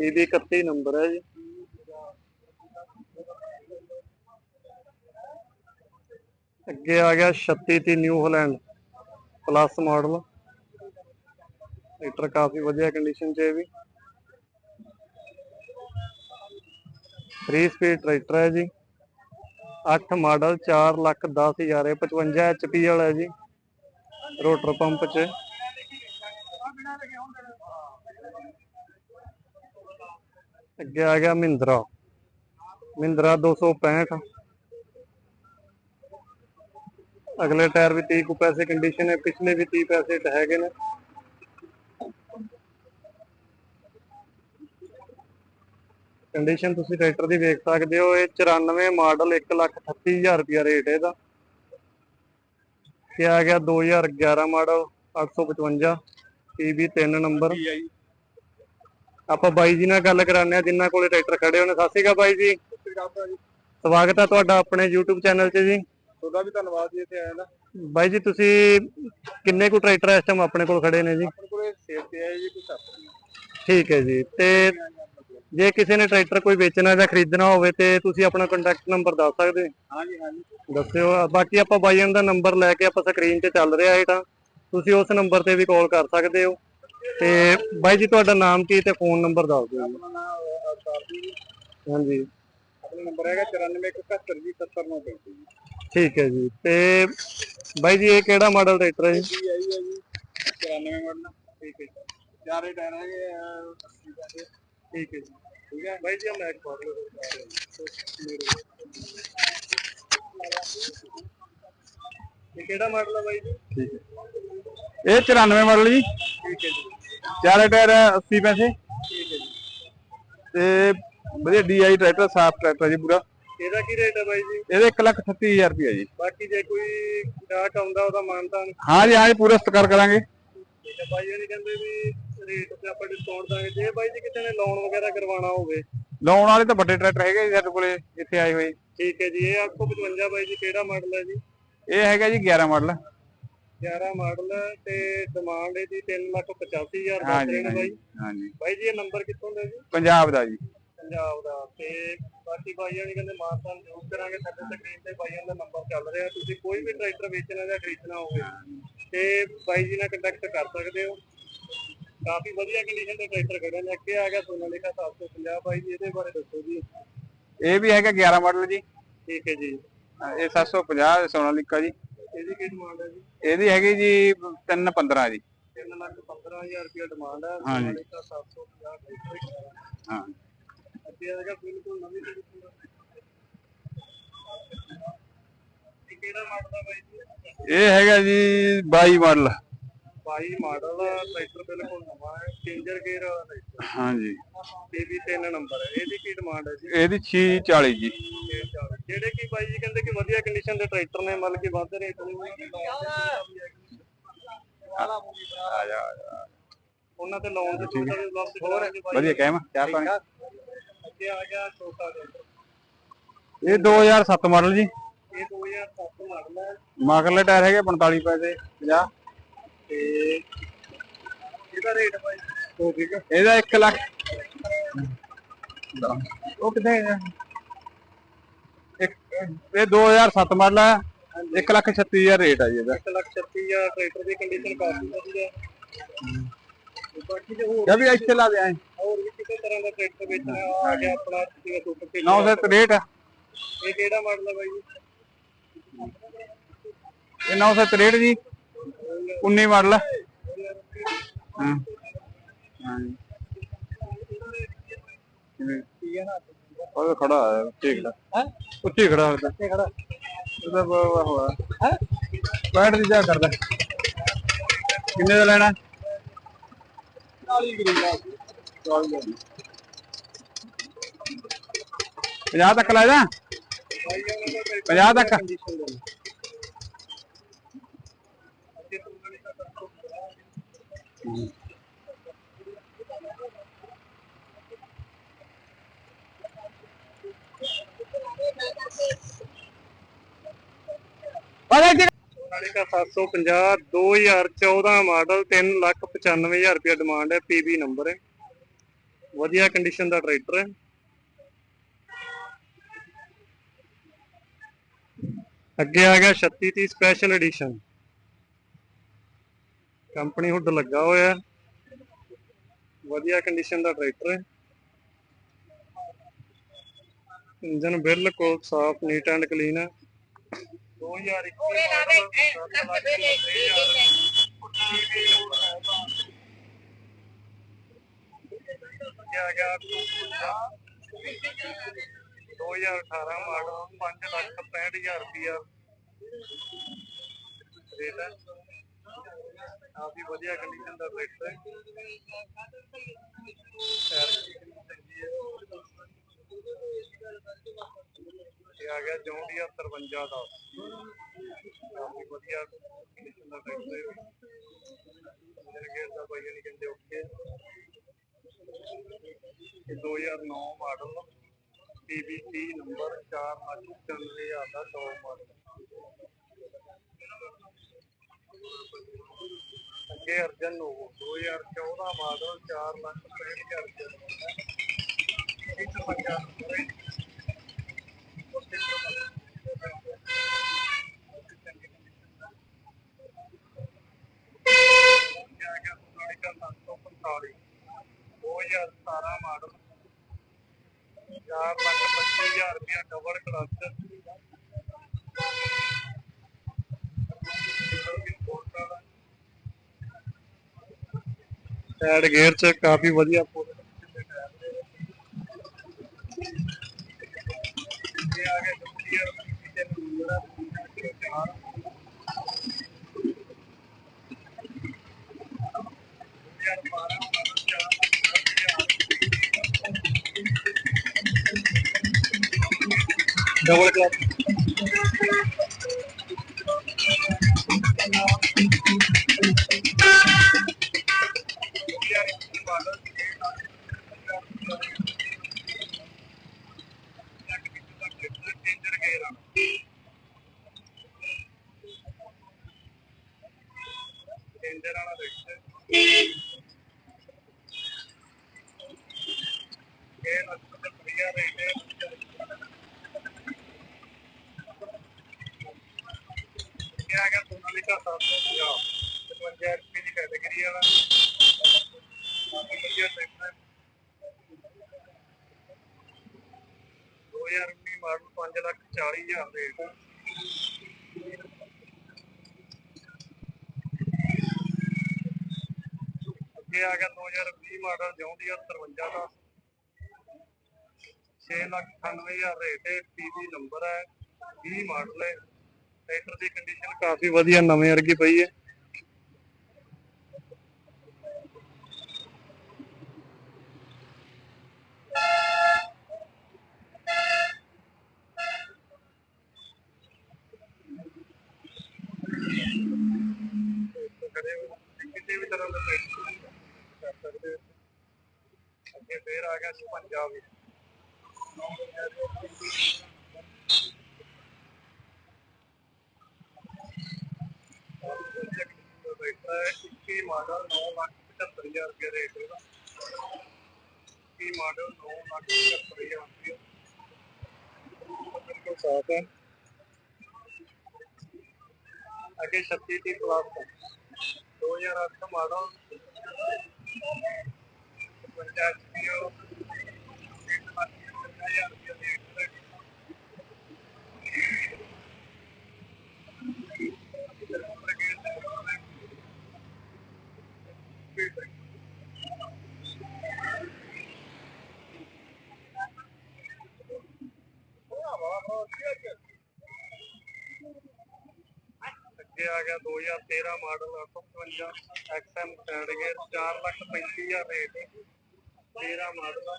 Speaker 1: ਇਹਦੀ 31 ਨੰਬਰ ਹੈ ਜੀ। ਅੱਗੇ ਆ ਗਿਆ 36 ਤੇ New Holland plus model tractor ਕਾਫੀ ਵਧੀਆ ਕੰਡੀਸ਼ਨ 'ਚ ਹੈ ਵੀ। 3 ਸਪੀਡ ਟਰੈਕਟਰ ਹੈ ਜੀ। 8 ਮਾਡਲ 4 ਲੱਖ 10 ਹਜ਼ਾਰ ਹੈ 55 HP ਵਾਲਾ ਹੈ ਜੀ, ਰੋਟਰ ਪੰਪ 'ਚ। ਅੱਗੇ ਆ ਗਿਆ ਮਹਿੰਦਰਾ। ਮਹਿੰਦਰਾ 265 ਅਗਲੇ ਟਾਇਰ ਵੀ 30 ਕੁ ਪੈਸੇ ਕੰਡੀਸ਼ਨ ਹੈ, ਪਿਛਲੇ ਵੀ 30 ਪੈਸੇ ਹੈਗੇ ਨੇ। ਕੰਡੀਸ਼ਨ ਤੁਸੀਂ ਟਰੈਕਟਰ ਦੀ ਵੇਖ ਸਕਦੇ ਹੋ ਇਹ 94 ਮਾਡਲ 138000 ਰੁਪਿਆ ਰੇਟ ਇਹਦਾ। ਇਹ ਆ ਗਿਆ 2011 ਮਾਡਲ 855 PB 3 ਨੰਬਰ ਆਪਾਂ ਬਾਈ ਜੀ ਨਾਲ ਗੱਲ ਕਰਾਉਂਦੇ ਆ ਜਿਨ੍ਹਾਂ ਕੋਲੇ ਟਰੈਕਟਰ ਖੜੇ ਹੋਣੇ ਸਤਿ ਸ਼੍ਰੀ ਅਕਾਲ ਬਾਈ ਜੀ। ਸਵਾਗਤ ਹੈ ਤੁਹਾਡਾ ਆਪਣੇ YouTube ਚੈਨਲ 'ਚ ਜੀ।
Speaker 3: ਤੁਹਾਡਾ ਵੀ ਧੰਨਵਾਦ ਜੀ ਇੱਥੇ ਆਇਆ ਨਾ
Speaker 1: ਬਾਈ ਜੀ ਤੁਸੀਂ ਕਿੰਨੇ ਕੁ ਟਰੈਕਟਰ ਇਸ ਟਾਈਮ ਆਪਣੇ ਕੋਲ ਖੜੇ ਨੇ ਜੀ?
Speaker 3: ਆਪਣੇ ਕੋਲੇ ਸੇਲ ਤੇ ਆਏ ਜੀ ਕੋਈ ਸੱਤ।
Speaker 1: ਠੀਕ ਹੈ ਜੀ ਤੇ ਜੇ ਕਿਸੇ ਨੇ ਟਰੈਕਟਰ ਕੋਈ ਵੇਚਣਾ ਜਾਂ ਖਰੀਦਣਾ ਹੋਵੇ ਤੇ ਤੁਸੀਂ ਆਪਣਾ ਕੰਟੈਕਟ ਨੰਬਰ ਦੱਸ ਸਕਦੇ ਹੋ?
Speaker 3: ਹਾਂਜੀ ਹਾਂਜੀ।
Speaker 1: ਦੱਸਿਓ। ਬਾਕੀ ਆਪਾਂ ਬਾਈਆਂ ਦਾ ਨੰਬਰ ਲੈ ਕੇ ਆਪਾਂ ਸਕਰੀਨ ਤੇ ਚੱਲ ਰਿਹਾ ਹੈ ਤਾਂ। ਤੁਸੀਂ ਉਸ ਨੰਬਰ ਤੇ ਵੀ ਕਾਲ ਕਰ ਸਕਦੇ ਹੋ। ਤੇ ਬਾਈ ਜੀ ਤੁਹਾਡਾ ਨਾਮ ਕੀ ਤੇ ਫੋਨ ਨੰਬਰ ਦੱਸ ਦਿਓ ਜੀ। ਹਾਂਜੀ।
Speaker 3: ਆਪਣਾ ਨੰਬਰ ਹੈਗਾ 9471 ਜੀ 70935 ਜੀ।
Speaker 1: ਠੀਕ ਹੈ ਜੀ। ਤੇ ਬਾਈ ਜੀ ਇਹ ਕਿਹੜਾ ਮਾਡਲ ਟਰੈਕਟਰ ਹੈ ਜੀ?
Speaker 3: ਆਈ ਹੈ ਜੀ। 94 ਮਾਡਲ ਠੀਕ ਹੈ ਜੀ। ਚਾਰੇ ਟਾਇਰ ਹੈਗੇ ਆ, 80 ਪੈਸੇ
Speaker 1: ਠੀਕ ਹੈ ਜੀ। ਠੀਕ ਹੈ। ਬਾਈ ਜੀ ਆ ਮੈਕ ਪਾ ਲਓ ਇਹ ਕਿਹੜਾ ਮਾਡਲ ਹੈ ਬਾਈ ਜੀ?
Speaker 3: ਠੀਕ ਹੈ। ਇਹ 94 ਮਾਡਲ ਜੀ।
Speaker 1: ਠੀਕ ਹੈ ਜੀ।
Speaker 3: ਚਾਰੇ ਟਾਇਰ 80 ਪੈਸੇ।
Speaker 1: ਠੀਕ ਹੈ ਜੀ।
Speaker 3: ਤੇ ਵਧੀਆ ਡੀਆਈ ਟਰੈਕਟਰ ਸਾਫ਼ ਟਰੈਕਟਰ ਜੀ ਪੂਰਾ।
Speaker 1: ਇਹਦਾ ਕੀ ਰੇਟ ਹੈ ਬਾਈ ਜੀ?
Speaker 3: ਇਹਦੇ 138000 ਰੁਪਏ ਜੀ।
Speaker 1: ਬਾਕੀ ਜੇ ਕੋਈ ਗਾਹਕ ਆਉਂਦਾ ਉਹਦਾ ਮਾਨਤਾ
Speaker 3: ਹਾਂ ਜੀ ਹਾਂ ਜੀ ਪੂਰਾ ਸਤਿਕਾਰ ਕਰਾਂਗੇ।
Speaker 1: ਠੀਕ ਹੈ ਬਾਈ ਇਹ ਕਹਿੰਦੇ ਵੀ ਰੇਟ ਤੇ ਆਪਾਂ ਡਿਸਕਾਊਂਟ ਦਾਂਗੇ। ਜੇ ਬਾਈ ਜੀ ਕਿਸੇ ਨੇ ਲੋਨ ਵਗੈਰਾ ਕਰਵਾਉਣਾ ਹੋਵੇ।
Speaker 3: ਲਾਉਣ ਵਾਲੇ ਤਾਂ ਵੱਡੇ ਟਰੈਕਟਰ ਹੈਗੇ ਜੀ ਸਾਡੇ ਕੋਲੇ ਇੱਥੇ ਆਏ ਹੋਏ।
Speaker 1: ਠੀਕ ਹੈ ਜੀ ਇਹ 855 ਬਾਈ ਜੀ ਕਿਹੜਾ ਮਾਡਲ ਹੈ ਜੀ?
Speaker 3: ਇਹ ਹੈਗਾ ਜੀ 11 ਮਾਡਲ
Speaker 1: 11 ਮਾਡਲ ਤੇ ਡਿਮਾਂਡ ਇਹਦੀ 385000
Speaker 3: ਹਾਂ
Speaker 1: ਦੱਸ
Speaker 3: ਜੀ
Speaker 1: ਰਹੇ ਨੇ
Speaker 3: ਹਾਂ
Speaker 1: ਬਾਈ।
Speaker 3: ਜੀ, ਹਾਂ ਜੀ
Speaker 1: ਬਾਈ ਜੀ ਇਹ ਨੰਬਰ ਕਿੱਥੋਂ ਦਾ ਜੀ?
Speaker 3: ਪੰਜਾਬ ਦਾ ਜੀ।
Speaker 1: ਪੰਜਾਬ ਦਾ। ਤੇ ਬਾਕੀ ਭਾਈਆਂ ਨੇ ਕਹਿੰਦੇ ਮਾਨਤਾਨ ਜ਼ਰੂਰ ਕਰਾਂਗੇ। ਸਾਡੇ ਸਕਰੀਨ ਤੇ ਭਾਈਆਂ ਦਾ ਨੰਬਰ ਚੱਲ ਰਿਹਾ। ਤੁਸੀਂ ਕੋਈ ਵੀ ਟਰੈਕਟਰ ਵੇਚਣਾ ਜਾਂ ਖਰੀਦਣਾ ਹੋਵੇ ਤੇ ਬਾਈ ਜੀ ਨਾਲ ਕੰਟੈਕਟ ਕਰ ਸਕਦੇ ਹੋ। ਕਾਫੀ ਵਧੀਆ ਕੰਡੀਸ਼ਨ ਦੇ ਟਰੈਕਟਰ ਖੜੇ ਨੇ। ਅੱਗੇ ਆ ਗਿਆ ਸੋਨਾਲੀਕਾ 750 ਬਾਈ ਜੀ ਇਹਦੇ ਬਾਰੇ ਦੱਸੋ ਜੀ।
Speaker 3: ਇਹ ਵੀ ਹੈਗਾ 11 ਮਾਡਲ ਜੀ।
Speaker 1: ਠੀਕ ਹੈ ਜੀ।
Speaker 3: ਇਹ 750 ਸੋਨਾਲੀਕਾ ਜੀ।
Speaker 1: ਇਹਦੀ ਕੀ ਡਿਮਾਂਡ ਹੈ ਜੀ?
Speaker 3: ਇਹਦੀ ਹੈਗੀ ਜੀ 315 ਜੀ।
Speaker 1: 3 ਲੱਖ 15000 ਰੁਪਏ ਡਿਮਾਂਡ ਹੈ।
Speaker 3: ਹਾਂ ਜੀ।
Speaker 1: ਸੋਨਾਲੀਕਾ 750 ਟਰੈਕਟਰ
Speaker 3: ਹਾਂ।
Speaker 1: ਅੱਗੇ ਆ ਗਿਆ ਬਿਲਕੁਲ ਨਵੀਂ ਕੰਡੀਸ਼ਨ ਕਿਹੜਾ ਮਾਡਲ ਬਾਈ ਜੀ?
Speaker 3: ਇਹ ਹੈਗਾ ਜੀ 22 ਮਾਡਲ
Speaker 1: 22 ਮਾਡਲ ਟਰੈਕਟਰ ਬਿਲਕੁਲ ਨਵਾਂ ਹੈ ਚੇਂਜਰ ਗੇਅਰ ਵਾਲਾ ਟਰੈਕਟਰ
Speaker 3: ਹਾਂ ਜੀ
Speaker 1: ਪੀਬੀ 3 ਨੰਬਰ ਹੈ ਇਹਦੀ ਕੀ ਡਿਮਾਂਡ ਹੈ ਜੀ?
Speaker 3: ਇਹਦੀ 640 ਜੀ।
Speaker 1: ਜਿਹੜੇ ਕੀ ਬਾਈ ਜੀ ਕਹਿੰਦੇ ਕਿ ਵਧੀਆ ਕੰਡੀਸ਼ਨ ਦੇ ਟਰੈਕਟਰ ਨੇ ਮਤਲਬ ਕਿ ਵੱਧ ਰੇਟ ਦੇ
Speaker 3: ਆ ਜਾ ਆ
Speaker 1: ਉਹਨਾਂ ਤੇ ਲੋਨ ਦੇ ਵੀ
Speaker 3: ਵਧੀਆ ਕਹਿਮ ਚਾਰ ਪਾਣੀ।
Speaker 1: ਅੱਗੇ ਆ ਗਿਆ ਛੋਟਾ ਟਰੈਕਟਰ
Speaker 3: ਇਹ 2007 ਮਾਡਲ ਜੀ।
Speaker 1: ਇਹ 2007 ਮਾਡਲ ਹੈ
Speaker 3: ਟਾਇਰ ਹੈਗੇ 45 ਪੈਸੇ 50
Speaker 1: ਤੇ ਇਹਦਾ ਰੇਟ ਬਾਈ?
Speaker 3: ਉਹ ਠੀਕ ਹੈ ਇਹਦਾ 1 ਲੱਖ। ਉਹ ਕਿੱਥੇ ਹੈ ਇੱਕ ਇਹ 2007 ਮਾਡਲ ਹੈ
Speaker 2: 1 ਲੱਖ 36000 ਰੇਟ ਆ ਜੀ ਇਹਦਾ।
Speaker 1: 1 ਲੱਖ 36000 ਟਰੈਕਟਰ ਦੀ ਕੰਡੀਸ਼ਨ ਕਾਫੀ ਵਧੀਆ ਤੇ ਬਾਕੀ ਜੇ ਹੋਰ
Speaker 2: ਵੀ ਇੱਥੇ ਲਾ ਦੇ ਆਏ
Speaker 1: ਹੋਰ ਵੀ ਕਿਸੇ ਤਰ੍ਹਾਂ ਦਾ ਟਰੈਕਟਰ ਵੇਚਣਾ ਆ ਗਿਆ ਆਪਣਾ ਜਿਵੇਂ ਸੁਪਰ ਤੇ
Speaker 2: 900 ਰੇਟ ਆ।
Speaker 1: ਇਹ ਕਿਹੜਾ ਮਾਡਲ ਹੈ ਬਾਈ ਜੀ?
Speaker 2: ਇਹ 963 ਜੀ 19 ਮਾਡਲ ਹਾਂ ਹਾਂ ਜੀ। ਕਿਵੇਂ?
Speaker 1: ਠੀਕ ਹੈ। ਨਾ
Speaker 2: ਉਹ ਖੜਾ ਹੈ ਉੱਚੀ ਖੜਾ।
Speaker 1: ਹੈ?
Speaker 2: ਉੱਚੀ ਖੜਾ ਹੁੰਦਾ
Speaker 1: ਕਿੱਥੇ ਖੜਾ।
Speaker 2: ਉਹਦਾ ਬ- ਹੋਇਆ।
Speaker 1: ਹੈ?
Speaker 2: ਬੈਠ ਦੀ ਜਾ ਕਰਦਾ। ਕਿੰਨੇ ਦਾ ਲੈਣਾ?
Speaker 1: 40 ਗਰੀਬ
Speaker 2: 50 ਤੱਕ ਲੈ ਜਾ। 50 ਤੱਕ।
Speaker 1: ਕੰਡੀਸ਼ਨ ਦੇ ਸੋਨਾਲੀਕਾ 750 2014 ਮਾਡਲ 395000 ਰੁਪਏ ਡਿਮਾਂਡ ਹੈ ਪੀਬੀ ਨੰਬਰ ਹੈ। ਵਧੀਆ ਕੰਡੀਸ਼ਨ ਦਾ ਟਰੈਕਟਰ ਹੈ। ਅੱਗੇ ਆ ਗਿਆ 3630 ਸਪੈਸ਼ਲ ਐਡੀਸ਼ਨ ਕੰਪਨੀ ਹੁੱਡ ਲੱਗਾ ਹੋਇਆ ਵਧੀਆ ਕੰਡੀਸ਼ਨ ਦਾ ਟਰੈਕਟਰ ਹੈ। ਇੰਜਨ ਬਿਲਕੁਲ ਸਾਫ਼ ਨੀਟ ਐਂਡ ਕਲੀਨ ਹੈ। 2021 ਮਾਡਲ ਸੱਤ ਲੱਖ ਨੱਬੇ ਹਜ਼ਾਰ। ਅੱਗੇ ਆ ਗਿਆ। 2018 ਮਾਡਲ 5 ਲੱਖ 65000 ਰੁਪਇਆ ਰੇਟ ਹੈ ਕਾਫੀ ਵਧੀਆ ਕੰਡੀਸ਼ਨ ਦਾ ਟਰੈਕਟਰ ਹੈ ਟਾਇਰ ਦੀ condition ਚੰਗੀ ਹੈ ਇਹ ਆ ਗਿਆ ਜੌਂਡੀਆ 53 ਦਾ ਕਾਫੀ ਵਧੀਆ ਕੰਡੀਸ਼ਨ ਦਾ ਟਰੈਕਟਰ ਹੈ ਮੇਰੇ ਗੇਅਰ ਦਾ ਬਾਈ ਨਹੀਂ ਕਹਿੰਦੇ ਓਕੇ ਇਹ 2009 ਮਾਡਲ PBC ਨੰਬਰ 499000 ਦਾ ਟੌਪ ਮਾਡਲ ਅੱਗੇ ਅਰਜਨ ਨੋਵੋ 2014 ਮਾਡਲ 4 ਲੱਖ 65000 ਰੁਪਏ ਇੱਕ ਪੰਜਾਹ ਨੰਬਰ ਹੈ ਅੱਗੇ ਆ ਗਿਆ ਸੋਨਾਲੀਕਾ 745 2017 ਮਾਡਲ ਚਾਰ ਲੱਖ ਪੱਚੀ ਹਜ਼ਾਰ ਰੁਪਇਆ ਡਬਲ ਕਲਚ ਸਾਈਡ ਗੇਅਰ ਚ ਕਾਫੀ ਵਧੀਆ ਪੂਰੇ ਇਹ ਆ ਗਿਆ ਜੁਪੀਟਰ ਤੇ ਨੰਬਰ ਡਬਲ ਕਲਚ ਡੇਂਜਰ ਵਾਲਾ ਦੇਖਦੇ ਇਹ ਲੱਗ ਵਧੀਆ ਰੇਟ ਹੈ ਇਹ ਆ ਗਿਆ ਸੋਨਾਲੀਕਾ 750 55 ਰੁਪਏ ਦੀ ਕੈਟਾਗਰੀ ਵਾਲਾ ਕਾਫੀ ਵਧੀਆ ਟਰੈਕਟਰ ਹੈ 2019 ਮਾਡਲ 5 ਲੱਖ 40 ਹਜ਼ਾਰ ਰੇਟ ਅੱਗੇ ਆ ਗਿਆ 2020 ਮਾਡਲ ਜੌਂਡੀਆ 53 ਦਾ। 6 ਲੱਖ 98 ਹਜ਼ਾਰ ਰੇਟ ਹੈ ਪੀਬੀ ਨੰਬਰ ਹੈ 20 ਮਾਡਲ ਹੈ। ਟਰੈਕਟਰ ਦੀ ਕੰਡੀਸ਼ਨ ਕਾਫੀ ਵਧੀਆ, ਨਵੇਂ ਵਰਗੀ ਪਈ ਹੈ। ਕਦੇ ਵੀ ਕਿਸੇ ਵੀ ਤਰ੍ਹਾਂ ਦਾ ਟਰੈਕਟਰ ਕਰ ਸਕਦੇ ਹੋ ਅੱਗੇ ਫੇਰ ਆ ਗਿਆ 56 ਵੀ ਇੱਕੀ ਮਾਡਲ 9 ਲੱਖ 75 ਹਜ਼ਾਰ ਰੁਪਏ ਰੇਟ ਇਹਦਾ ਇੱਕੀ ਮਾਡਲ 9 ਲੱਖ 75 ਹਜ਼ਾਰ ਰੁਪਏ ਬਿਲਕੁਲ ਸਾਫ਼ ਹੈ ਅੱਗੇ 36 ਟੀ ਪਲੱਸ 2008 ਮਾਡਲ 50 ਐਚਪੀਓ ਅੱਗੇ ਆ ਗਿਆ 2013 model 855 XM stand gear 4 lakh 35000 rate. 13 model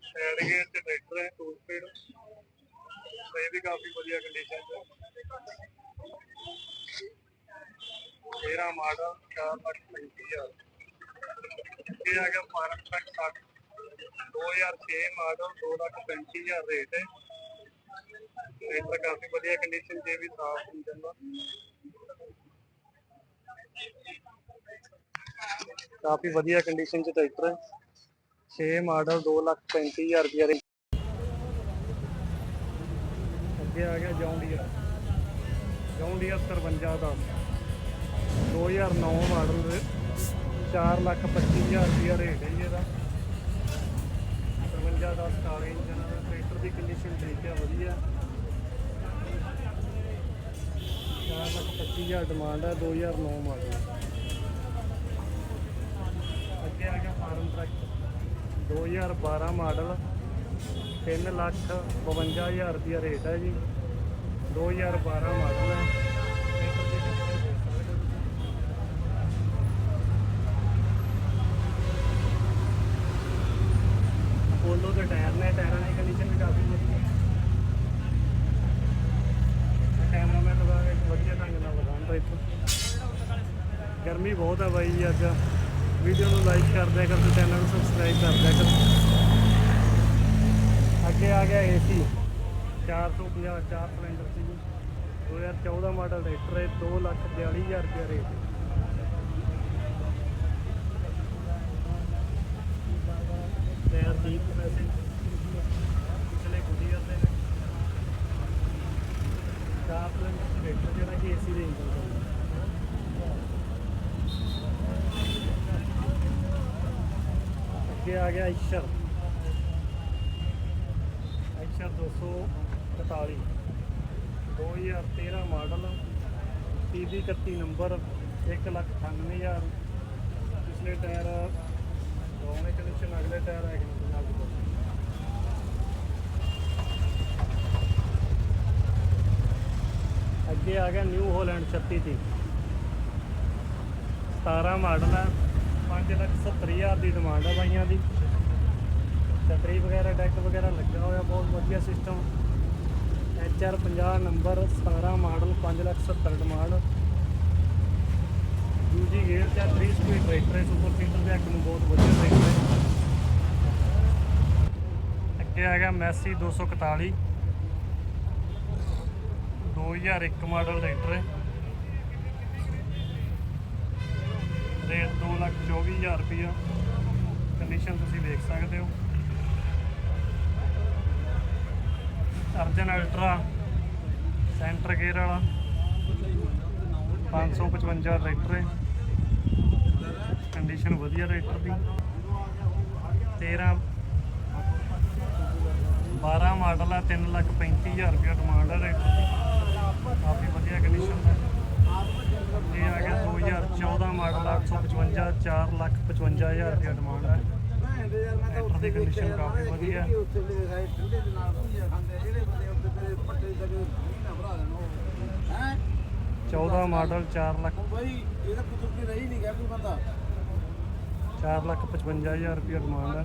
Speaker 1: stand gear ਤੇ ਟਰੈਕਟਰ ਹੈ 2 ਸਪੀਡ ਇਹ ਵੀ ਕਾਫੀ ਵਧੀਆ ਕੰਡੀਸ਼ਨ 'ਚ ਹੈ 13 ਮਾਡਲ 4 ਲੱਖ 35000 ਅੱਗੇ ਆ ਗਿਆ Farmtrac 60 2006 model 2 lakh 35000 rate ਹੈ। ਟਰੈਕਟਰ ਕਾਫੀ ਵਧੀਆ ਕੰਡੀਸ਼ਨ 'ਚ ਵੀ ਸਾਫ਼ ਇੰਜਨ ਦਾ ਕਾਫੀ ਵਧੀਆ ਕੰਡੀਸ਼ਨ 'ਚ ਟਰੈਕਟਰ ਹੈ 6 ਮਾਡਲ 2 ਲੱਖ 35000 ਰੁਪਏ ਦੇ ਅੱਗੇ ਆ ਗਿਆ ਜੌਂਡੀਅਰ ਜੌਂਡੀਅਰ 53 ਦਾ। 2009 ਮਾਡਲ 4 ਲੱਖ 25000 ਰੁਪਏ ਰੇਟ ਹੈ ਜੀ ਇਹਦਾ। 53 ਦਾ 47 ਇੰਜਨ ਦਾ ਟਰੈਕਟਰ ਦੀ ਕੰਡੀਸ਼ਨ ਠੀਕ ਹੈ, ਵਧੀਆ। 4 ਲੱਖ 25000 ਡਿਮਾਂਡ ਹੈ 2009 ਮਾਡਲ। ਅੱਗੇ ਆ ਗਿਆ ਫਾਰਮ ਟਰੱਕ। 2012 ਮਾਡਲ 3 ਲੱਖ 52000 ਰੁਪਏ ਰੇਟ ਹੈ ਜੀ। 2012 ਮਾਡਲ ਹੈ ਟਰੈਕਟਰ ਦੀ condition ਦੇਖ ਸਕਦੇ ਹੋ ਤੁਸੀਂ। ਪੋਲੋ ਦੇ ਟਾਇਰ ਨੇ ਟਾਇਰਾਂ ਦੀ ਕੰਡੀਸ਼ਨ ਵੀ ਕਾਫੀ ਵਧੀਆ ਕੈਮਰਾਮੈਨ ਲਗਾ ਕੇ ਵਧੀਆ ਢੰਗ ਨਾਲ ਲਗਾਉਂਦਾ ਇੱਥੋਂ ਗਰਮੀ ਬਾਈ ਜੀ ਅੱਜ ਵੀਡੀਓ ਨੂੰ ਲਾਈਕ ਕਰ ਦਿਆ ਕਰੋ ਤੇ ਚੈਨਲ ਨੂੰ ਸਬਸਕ੍ਰਾਈਬ ਕਰ ਦਿਆ ਕਰੋ। ਅੱਗੇ ਆ ਗਿਆ ਏਸੀ। 450 ਚਾਰ ਸਿਲੰਡਰ ਸੀ 2014 ਮਾਡਲ ਟਰੈਕਟਰ ਹੈ 242000 ਰੁਪਏ ਰੇਟ ਟਾਇਰ ਠੀਕ ਵੈਸੇ ਪਿਛਲੇ ਗੁੱਡੀਅਰ ਦੇ ਨੇ ਚਾਰ ਸਿਲੰਡਰ ਟਰੈਕਟਰ ਜਿਹੜਾ ਕਿ ਏਸੀ ਦੇ ਇੰਜਨ ਦਾ ਅੱਗੇ ਆ ਗਿਆ Eicher Eicher 241 2013 model PB 31 number 198000 ਪਿਛਲੇ ਟਾਇਰ ਦੋਵੇਂ ਕੰਡੀਸ਼ਨ ਅਗਲੇ ਟਾਇਰ ਹੈਗੇ ਅੱਗੇ ਆ ਗਿਆ ਨਿਊ ਹੋਲੈਂਡ 36 ਤੀ 17 ਮਾਡਲ ਹੈ। 5 ਲੱਖ 70 ਹਜ਼ਾਰ ਦੀ ਡਿਮਾਂਡ ਆ ਬਾਈਆਂ ਦੀ। ਛਤਰੀ ਵਗੈਰਾ ਡੈਕ ਵਗੈਰਾ ਲੱਗਾ ਹੋਇਆ, ਬਹੁਤ ਵਧੀਆ system HR 50 number 17 model 5 lakh 70 demand ਦੂਜੀ ਗੇਅਰ ਤੇ 3 ਸਪੀਡ ਟਰੈਕਟਰ ਹੈ ਸੁਪਰ ਸੀਟਰ ਦੇ ਅੱਗ ਨੂੰ ਬਹੁਤ ਵਧੀਆ ਟਰੈਕਟਰ ਹੈ ਅੱਗੇ ਆ ਗਿਆ ਮੈਸੀ 241 2001 ਮਾਡਲ ਟਰੈਕਟਰ ਹੈ। ਰੇਟ 2 ਲੱਖ 24 ਹਜ਼ਾਰ ਰੁਪਇਆ ਕੰਡੀਸ਼ਨ ਤੁਸੀਂ ਦੇਖ ਸਕਦੇ ਹੋ। ਅਰਜਨ ਅਲਟਰਾ, ਸੈਂਟਰ ਗੇਅਰ ਵਾਲਾ। 555 ਟਰੈਕਟਰ ਹੈ। ਕੰਡੀਸ਼ਨ ਵਧੀਆ ਟਰੈਕਟਰ ਦੀ। 13 12 ਮਾਡਲ ਆ 3 ਲੱਖ 35 ਹਜ਼ਾਰ ਰੁਪਇਆ ਡਿਮਾਂਡ ਹੈ ਟਰੈਕਟਰ ਦੀ। ਕਾਫੀ ਵਧੀਆ ਕੰਡੀਸ਼ਨ ਹੈ। ਇਹ ਆ ਗਿਆ 2014 ਮਾਡਲ 855 4 ਲੱਖ 55 ਹਜ਼ਾਰ ਰੁਪਇਆ ਡਿਮਾਂਡ ਹੈ। ਟਰੈਕਟਰ ਦੀ ਕੰਡੀਸ਼ਨ ਕਾਫੀ ਵਧੀਆ। ਹੈ
Speaker 4: ਹੈ
Speaker 1: 14 ਮਾਡਲ 4 ਲੱਖ
Speaker 4: ਬਈ ਇਹ ਤਾਂ ਕੁਦਰਤੀ ਰਹੀ ਨਹੀਂ ਗਿਆ ਕੋਈ ਬੰਦਾ
Speaker 1: 4 ਲੱਖ 55 ਹਜ਼ਾਰ ਰੁਪਇਆ ਡਿਮਾਂਡ ਹੈ।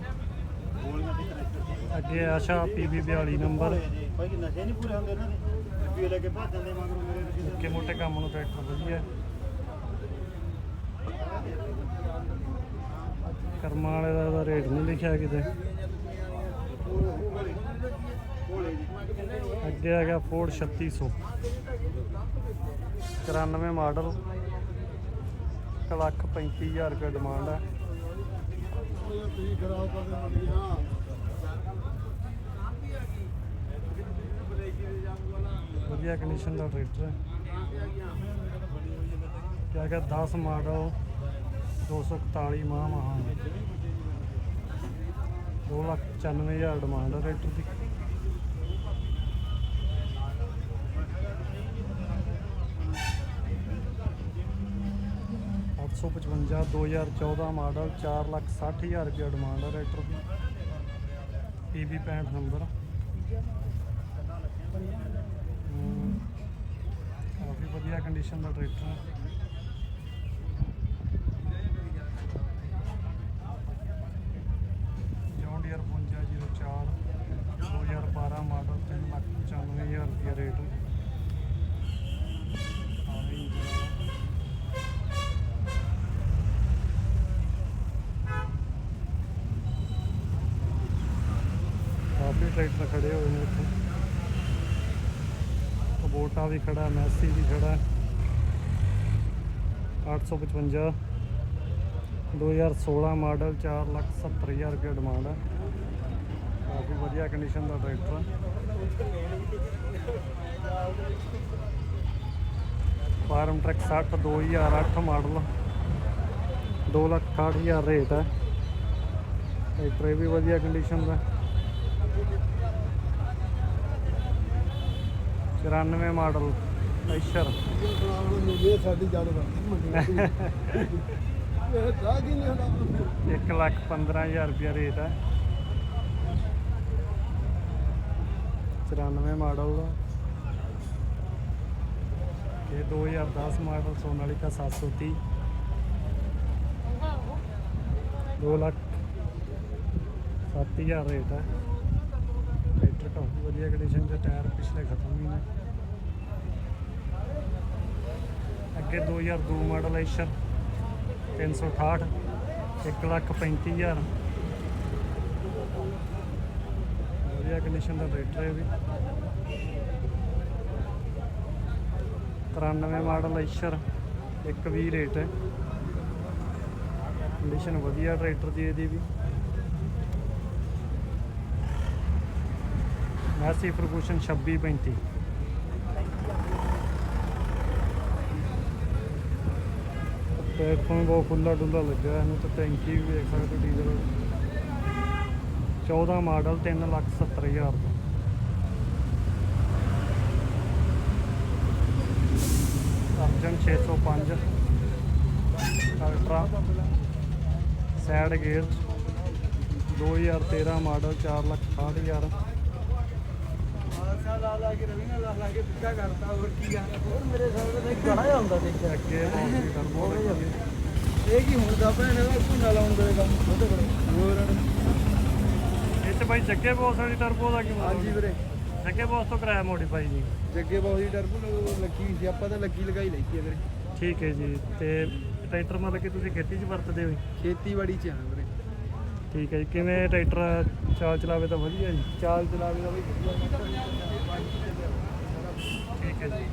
Speaker 1: ਅੱਗੇ ਆਸ਼ਾ ਪੀਬੀ 42 ਨੰਬਰ।
Speaker 4: ਭਾਈ ਨਸ਼ੇ ਨਹੀਂ ਪੂਰੇ ਹੁੰਦੇ ਇਹਨਾਂ ਦੇ। ਰੁਪਏ ਲੈ ਕੇ ਭੱਜ ਜਾਂਦੇ ਮਗਰੋਂ। ਮੇਰੇ
Speaker 1: ਮੋਟੇ ਕੰਮ ਨੂੰ ਟਰੈਕਟਰ ਵਧੀਆ। ਹੈ ਕਰਮਾਂ ਵਾਲੇ ਦਾ ਰੇਟ ਨਹੀਂ ਲਿਖਿਆ ਕਿਤੇ। ਅੱਗੇ ਆ ਗਿਆ ਫੋਰਡ 3600 94 ਮਾਡਲ ਇੱਕ ਲੱਖ 35000 ਰੁਪਏ ਡਿਮਾਂਡ ਹੈ ਵਧੀਆ ਕੰਡੀਸ਼ਨ ਦਾ ਟਰੈਕਟਰ ਹੈ ਕਿਆ ਕਿ 10 ਮਾਡਲ 241 ਮਾਹ ਮਹਾਂ। 294000 ਡਿਮਾਂਡ ਹੈ ਟਰੈਕਟਰ ਦੀ ਅੱਠ ਸੌ ਪਚਵੰਜਾ 2014 ਮਾਡਲ 460000 ਰੁਪਏ ਡਿਮਾਂਡ ਹੈ ਟਰੈਕਟਰ ਦੀ ਪੀਬੀ 65 ਨੰਬਰ। ਹਮ, ਕਾਫੀ ਵਧੀਆ ਕੰਡੀਸ਼ਨ ਦਾ ਟਰੈਕਟਰ ਹੈ। ਜੌਨ ਡੀਅਰ 5504 2012 ਮਾਡਲ 395000 ਰੁਪਏ ਰੇਟ ਆਵੇ ਇੰਜਨ ਵਾਲਾ। ਕਾਫੀ ਟਰੈਕਟਰ ਖੜੇ ਹੋਏ ਨੇ ਇੱਥੇ। ਕਬੋਟਾ ਵੀ ਖੜਾ ਮੈਸੀ ਵੀ ਖੜਾ। 855 2016 ਮਾਡਲ 470000 ਰੁਪਏ ਡਿਮਾਂਡ ਹੈ ਕਾਫੀ ਵਧੀਆ ਕੰਡੀਸ਼ਨ ਦਾ ਟਰੈਕਟਰ ਹੈ ਫਾਰਮ ਟਰੈਕ 60 2008 ਮਾਡਲ 268000 ਰੇਟ ਹੈ ਟਰੈਕਟਰ ਇਹ ਵੀ ਵਧੀਆ ਕੰਡੀਸ਼ਨ ਦਾ। 94 ਮਾਡਲ। ਐਸ਼ਰ
Speaker 4: ਇਹ ਸਾਡੀ ਜੜ ਬਣਦੀ ਇਹ ਦਾਗੀ ਨਹੀਂ ਹੁੰਦਾ
Speaker 1: 1 ਲੱਖ 15000 ਰੁਪਏ ਰੇਟ ਹੈ 94 ਮਾਡਲ ਦਾ। ਇਹ 2010 ਮਾਡਲ ਸੋਨਾਲੀਕਾ 730 2 ਲੱਖ 7000 ਰੇਟ ਹੈ ਟਰੈਕਟਰ ਕਾਫੀ ਵਧੀਆ ਕੰਡੀਸ਼ਨ ਦੇ ਟਾਇਰ ਪਿਛਲੇ ਖਤਮ ਵੀ ਨੇ ਅੱਗੇ 2002 ਮਾਡਲ ਐਸ਼ਰ 368 1 ਲੱਖ 35000 ਵਧੀਆ ਕੰਡੀਸ਼ਨ ਦਾ ਟਰੈਕਟਰ ਹੈ ਇਹ ਵੀ। 93 ਮਾਡਲ ਐਸ਼ਰ 120 ਰੇਟ ਹੈ। ਕੰਡੀਸ਼ਨ ਵਧੀਆ ਟਰੈਕਟਰ ਦੀ ਇਹਦੀ ਵੀ। ਮੈਸੀ ਫਰਗੂਸ਼ਨ 2635 ਪਲੇਟਫਾਰਮ ਬਹੁਤ ਖੁੱਲਾ ਡੁੱਲਾ ਲੱਗਿਆ ਇਹਨੂੰ ਤਾਂ ਟੈਂਕੀ ਵੀ ਵੇਖ ਸਕਦੇ ਹੋ ਡੀਜ਼ਲ 14 ਮਾਡਲ 3 ਲੱਖ 70 ਹਜ਼ਾਰ ਦਾ। Arjun 605 ultra. Side gear. 2013 model 4 lakh 60 ਹਜ਼ਾਰ
Speaker 4: ਆਸਾ ਲਾ ਲਾ ਕੇ ਰਵੀ ਨਾ ਲਾ ਲਾ ਕੇ ਪਿੱਛਾ ਕਰਤਾ ਹੋਰ ਕੀ ਆ? ਹੋਰ ਮੇਰੇ ਸਾਹਮਣੇ ਤਾਂ ਇੱਕ ਗੜਾ ਹੁੰਦਾ ਦੇਖਿਆ
Speaker 1: ਅੱਗੇ ਬਾਉਂਸੀ ਟਰਬੋ ਲੱਗੀ ਹੈ।
Speaker 4: ਇਹ ਕੀ ਹੁੰਦਾ ਭੈਣ ਦਾ ਕੁੰਡਾ ਲਾਉਣ ਦੇ ਕੰਮ ਉਹਦੇ ਕੋਲ। ਹੋਰ।
Speaker 1: ਇਹ ਚ ਬਾਈ ਜੱਗੇ ਬੋਸ ਵਾਲੀ ਟਰਬੋ ਦਾ ਕੀ
Speaker 4: ਹਾਂਜੀ ਵੀਰੇ।
Speaker 1: ਜੱਗੇ ਬੋਸ ਤੋਂ ਕਰਾਇਆ ਮੋਡੀਫਾਈ ਜੀ।
Speaker 4: ਜੱਗੇ ਬਹੁਤ ਹੀ ਟਰਬੋ ਲੱਗੀ ਸੀ ਆਪਾਂ ਤਾਂ ਲੱਗੀ ਲਗਾਈ ਲਈ ਸੀ ਵੀਰੇ
Speaker 1: ਠੀਕ ਹੈ ਜੀ ਤੇ ਟਰੈਕਟਰ ਮਤਲਬ ਕਿ ਤੁਸੀਂ ਖੇਤੀ 'ਚ ਵਰਤਦੇ ਹੋ?
Speaker 4: ਖੇਤੀਬਾੜੀ ਚ ਵੀਰੇ
Speaker 1: ਠੀਕ ਹੈ ਜੀ। ਕਿਵੇਂ ਟਰੈਕਟਰ ਚਾਲ ਚਲਾਵੇ ਤਾਂ ਵਧੀਆ ਜੀ।
Speaker 4: ਚਾਲ ਚਲਾਵੇ ਵੀ ਵਧੀਆ।
Speaker 1: ਠੀਕ ਹੈ ਜੀ।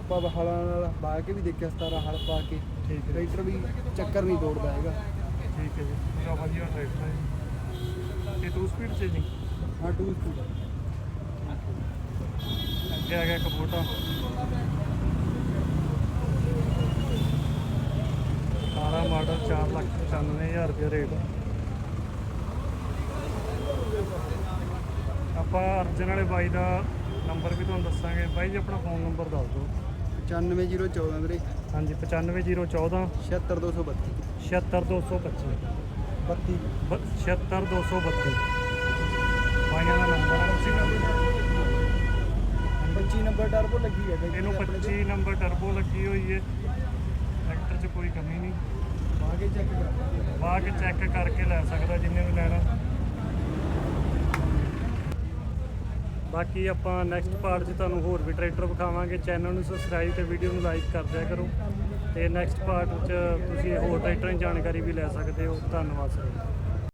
Speaker 4: ਆਪਾਂ ਹਲਾਂ ਨਾਲ ਬਾ ਕੇ ਵੀ ਦੇਖਿਆ 17 ਹਲ ਪਾ ਕੇ।
Speaker 1: ਠੀਕ ਹੈ
Speaker 4: ਟਰੈਕਟਰ ਵੀ ਚੱਕਰ ਨਹੀਂ ਤੋੜਦਾ ਹੈਗਾ।
Speaker 1: ਠੀਕ ਹੈ ਜੀ। ਪੂਰਾ ਵਧੀਆ ਟਰੈਕਟਰ ਹੈ ਇਹ 2 ਸਪੀਡ 'ਚ ਜੀ?
Speaker 4: ਹਾਂ ਟੂ ਸਪੀਡ
Speaker 1: ਅੱਗੇ ਆ ਗਿਆ ਕਬੂਟਾ ਸਾਰਾ ਮਾਡਲ 4 ਲੱਖ 95000 ਰੁਪਏ ਰੇਟ। ਆਪਾਂ ਅਰਜਨ ਵਾਲੇ ਬਾਈ ਦਾ ਨੰਬਰ ਵੀ ਤੁਹਾਨੂੰ ਦੱਸਾਂਗੇ। ਬਾਈ ਜੀ ਆਪਣਾ ਫੋਨ ਨੰਬਰ ਦੱਸ ਦਿਓ।
Speaker 4: 95014 ਵੀਰੇ।
Speaker 1: ਹਾਂਜੀ 95014
Speaker 4: 76232
Speaker 1: 76225
Speaker 4: 32
Speaker 1: 76232 ਬਾਈਆਂ ਦਾ ਨੰਬਰ ਹੈ ਉਸੇ ਨੰਬਰ
Speaker 4: 25 ਨੰਬਰ ਟਰਬੋ ਲੱਗੀ ਹੈ
Speaker 1: ਇਹਨੂੰ 25 ਨੰਬਰ ਟਰਬੋ ਲੱਗੀ ਹੋਈ ਹੈ ਟਰੈਕਟਰ 'ਚ ਕੋਈ ਕਮੀ ਨਹੀਂ।
Speaker 4: ਆ ਕੇ ਚੈੱਕ ਕਰ।
Speaker 1: ਕੇ ਚੈੱਕ ਕਰਕੇ ਲੈ ਸਕਦਾ ਜਿੰਨੇ ਵੀ ਲੈਣਾ। ਬਾਕੀ ਆਪਾਂ ਨੈਕਸਟ ਪਾਰਟ 'ਚ ਤੁਹਾਨੂੰ ਹੋਰ ਵੀ ਟਰੈਕਟਰ ਵਿਖਾਵਾਂਗੇ। ਚੈਨਲ ਨੂੰ ਸਬਸਕ੍ਰਾਈਬ ਤੇ ਵੀਡੀਓ ਨੂੰ ਲਾਈਕ ਕਰ ਦਿਆ ਕਰੋ। ਤੇ ਨੈਕਸਟ ਪਾਰਟ 'ਚ ਤੁਸੀਂ ਹੋਰ ਟਰੈਕਟਰਾਂ ਦੀ ਜਾਣਕਾਰੀ ਵੀ ਲੈ ਸਕਦੇ ਹੋ। ਧੰਨਵਾਦ ਸਰ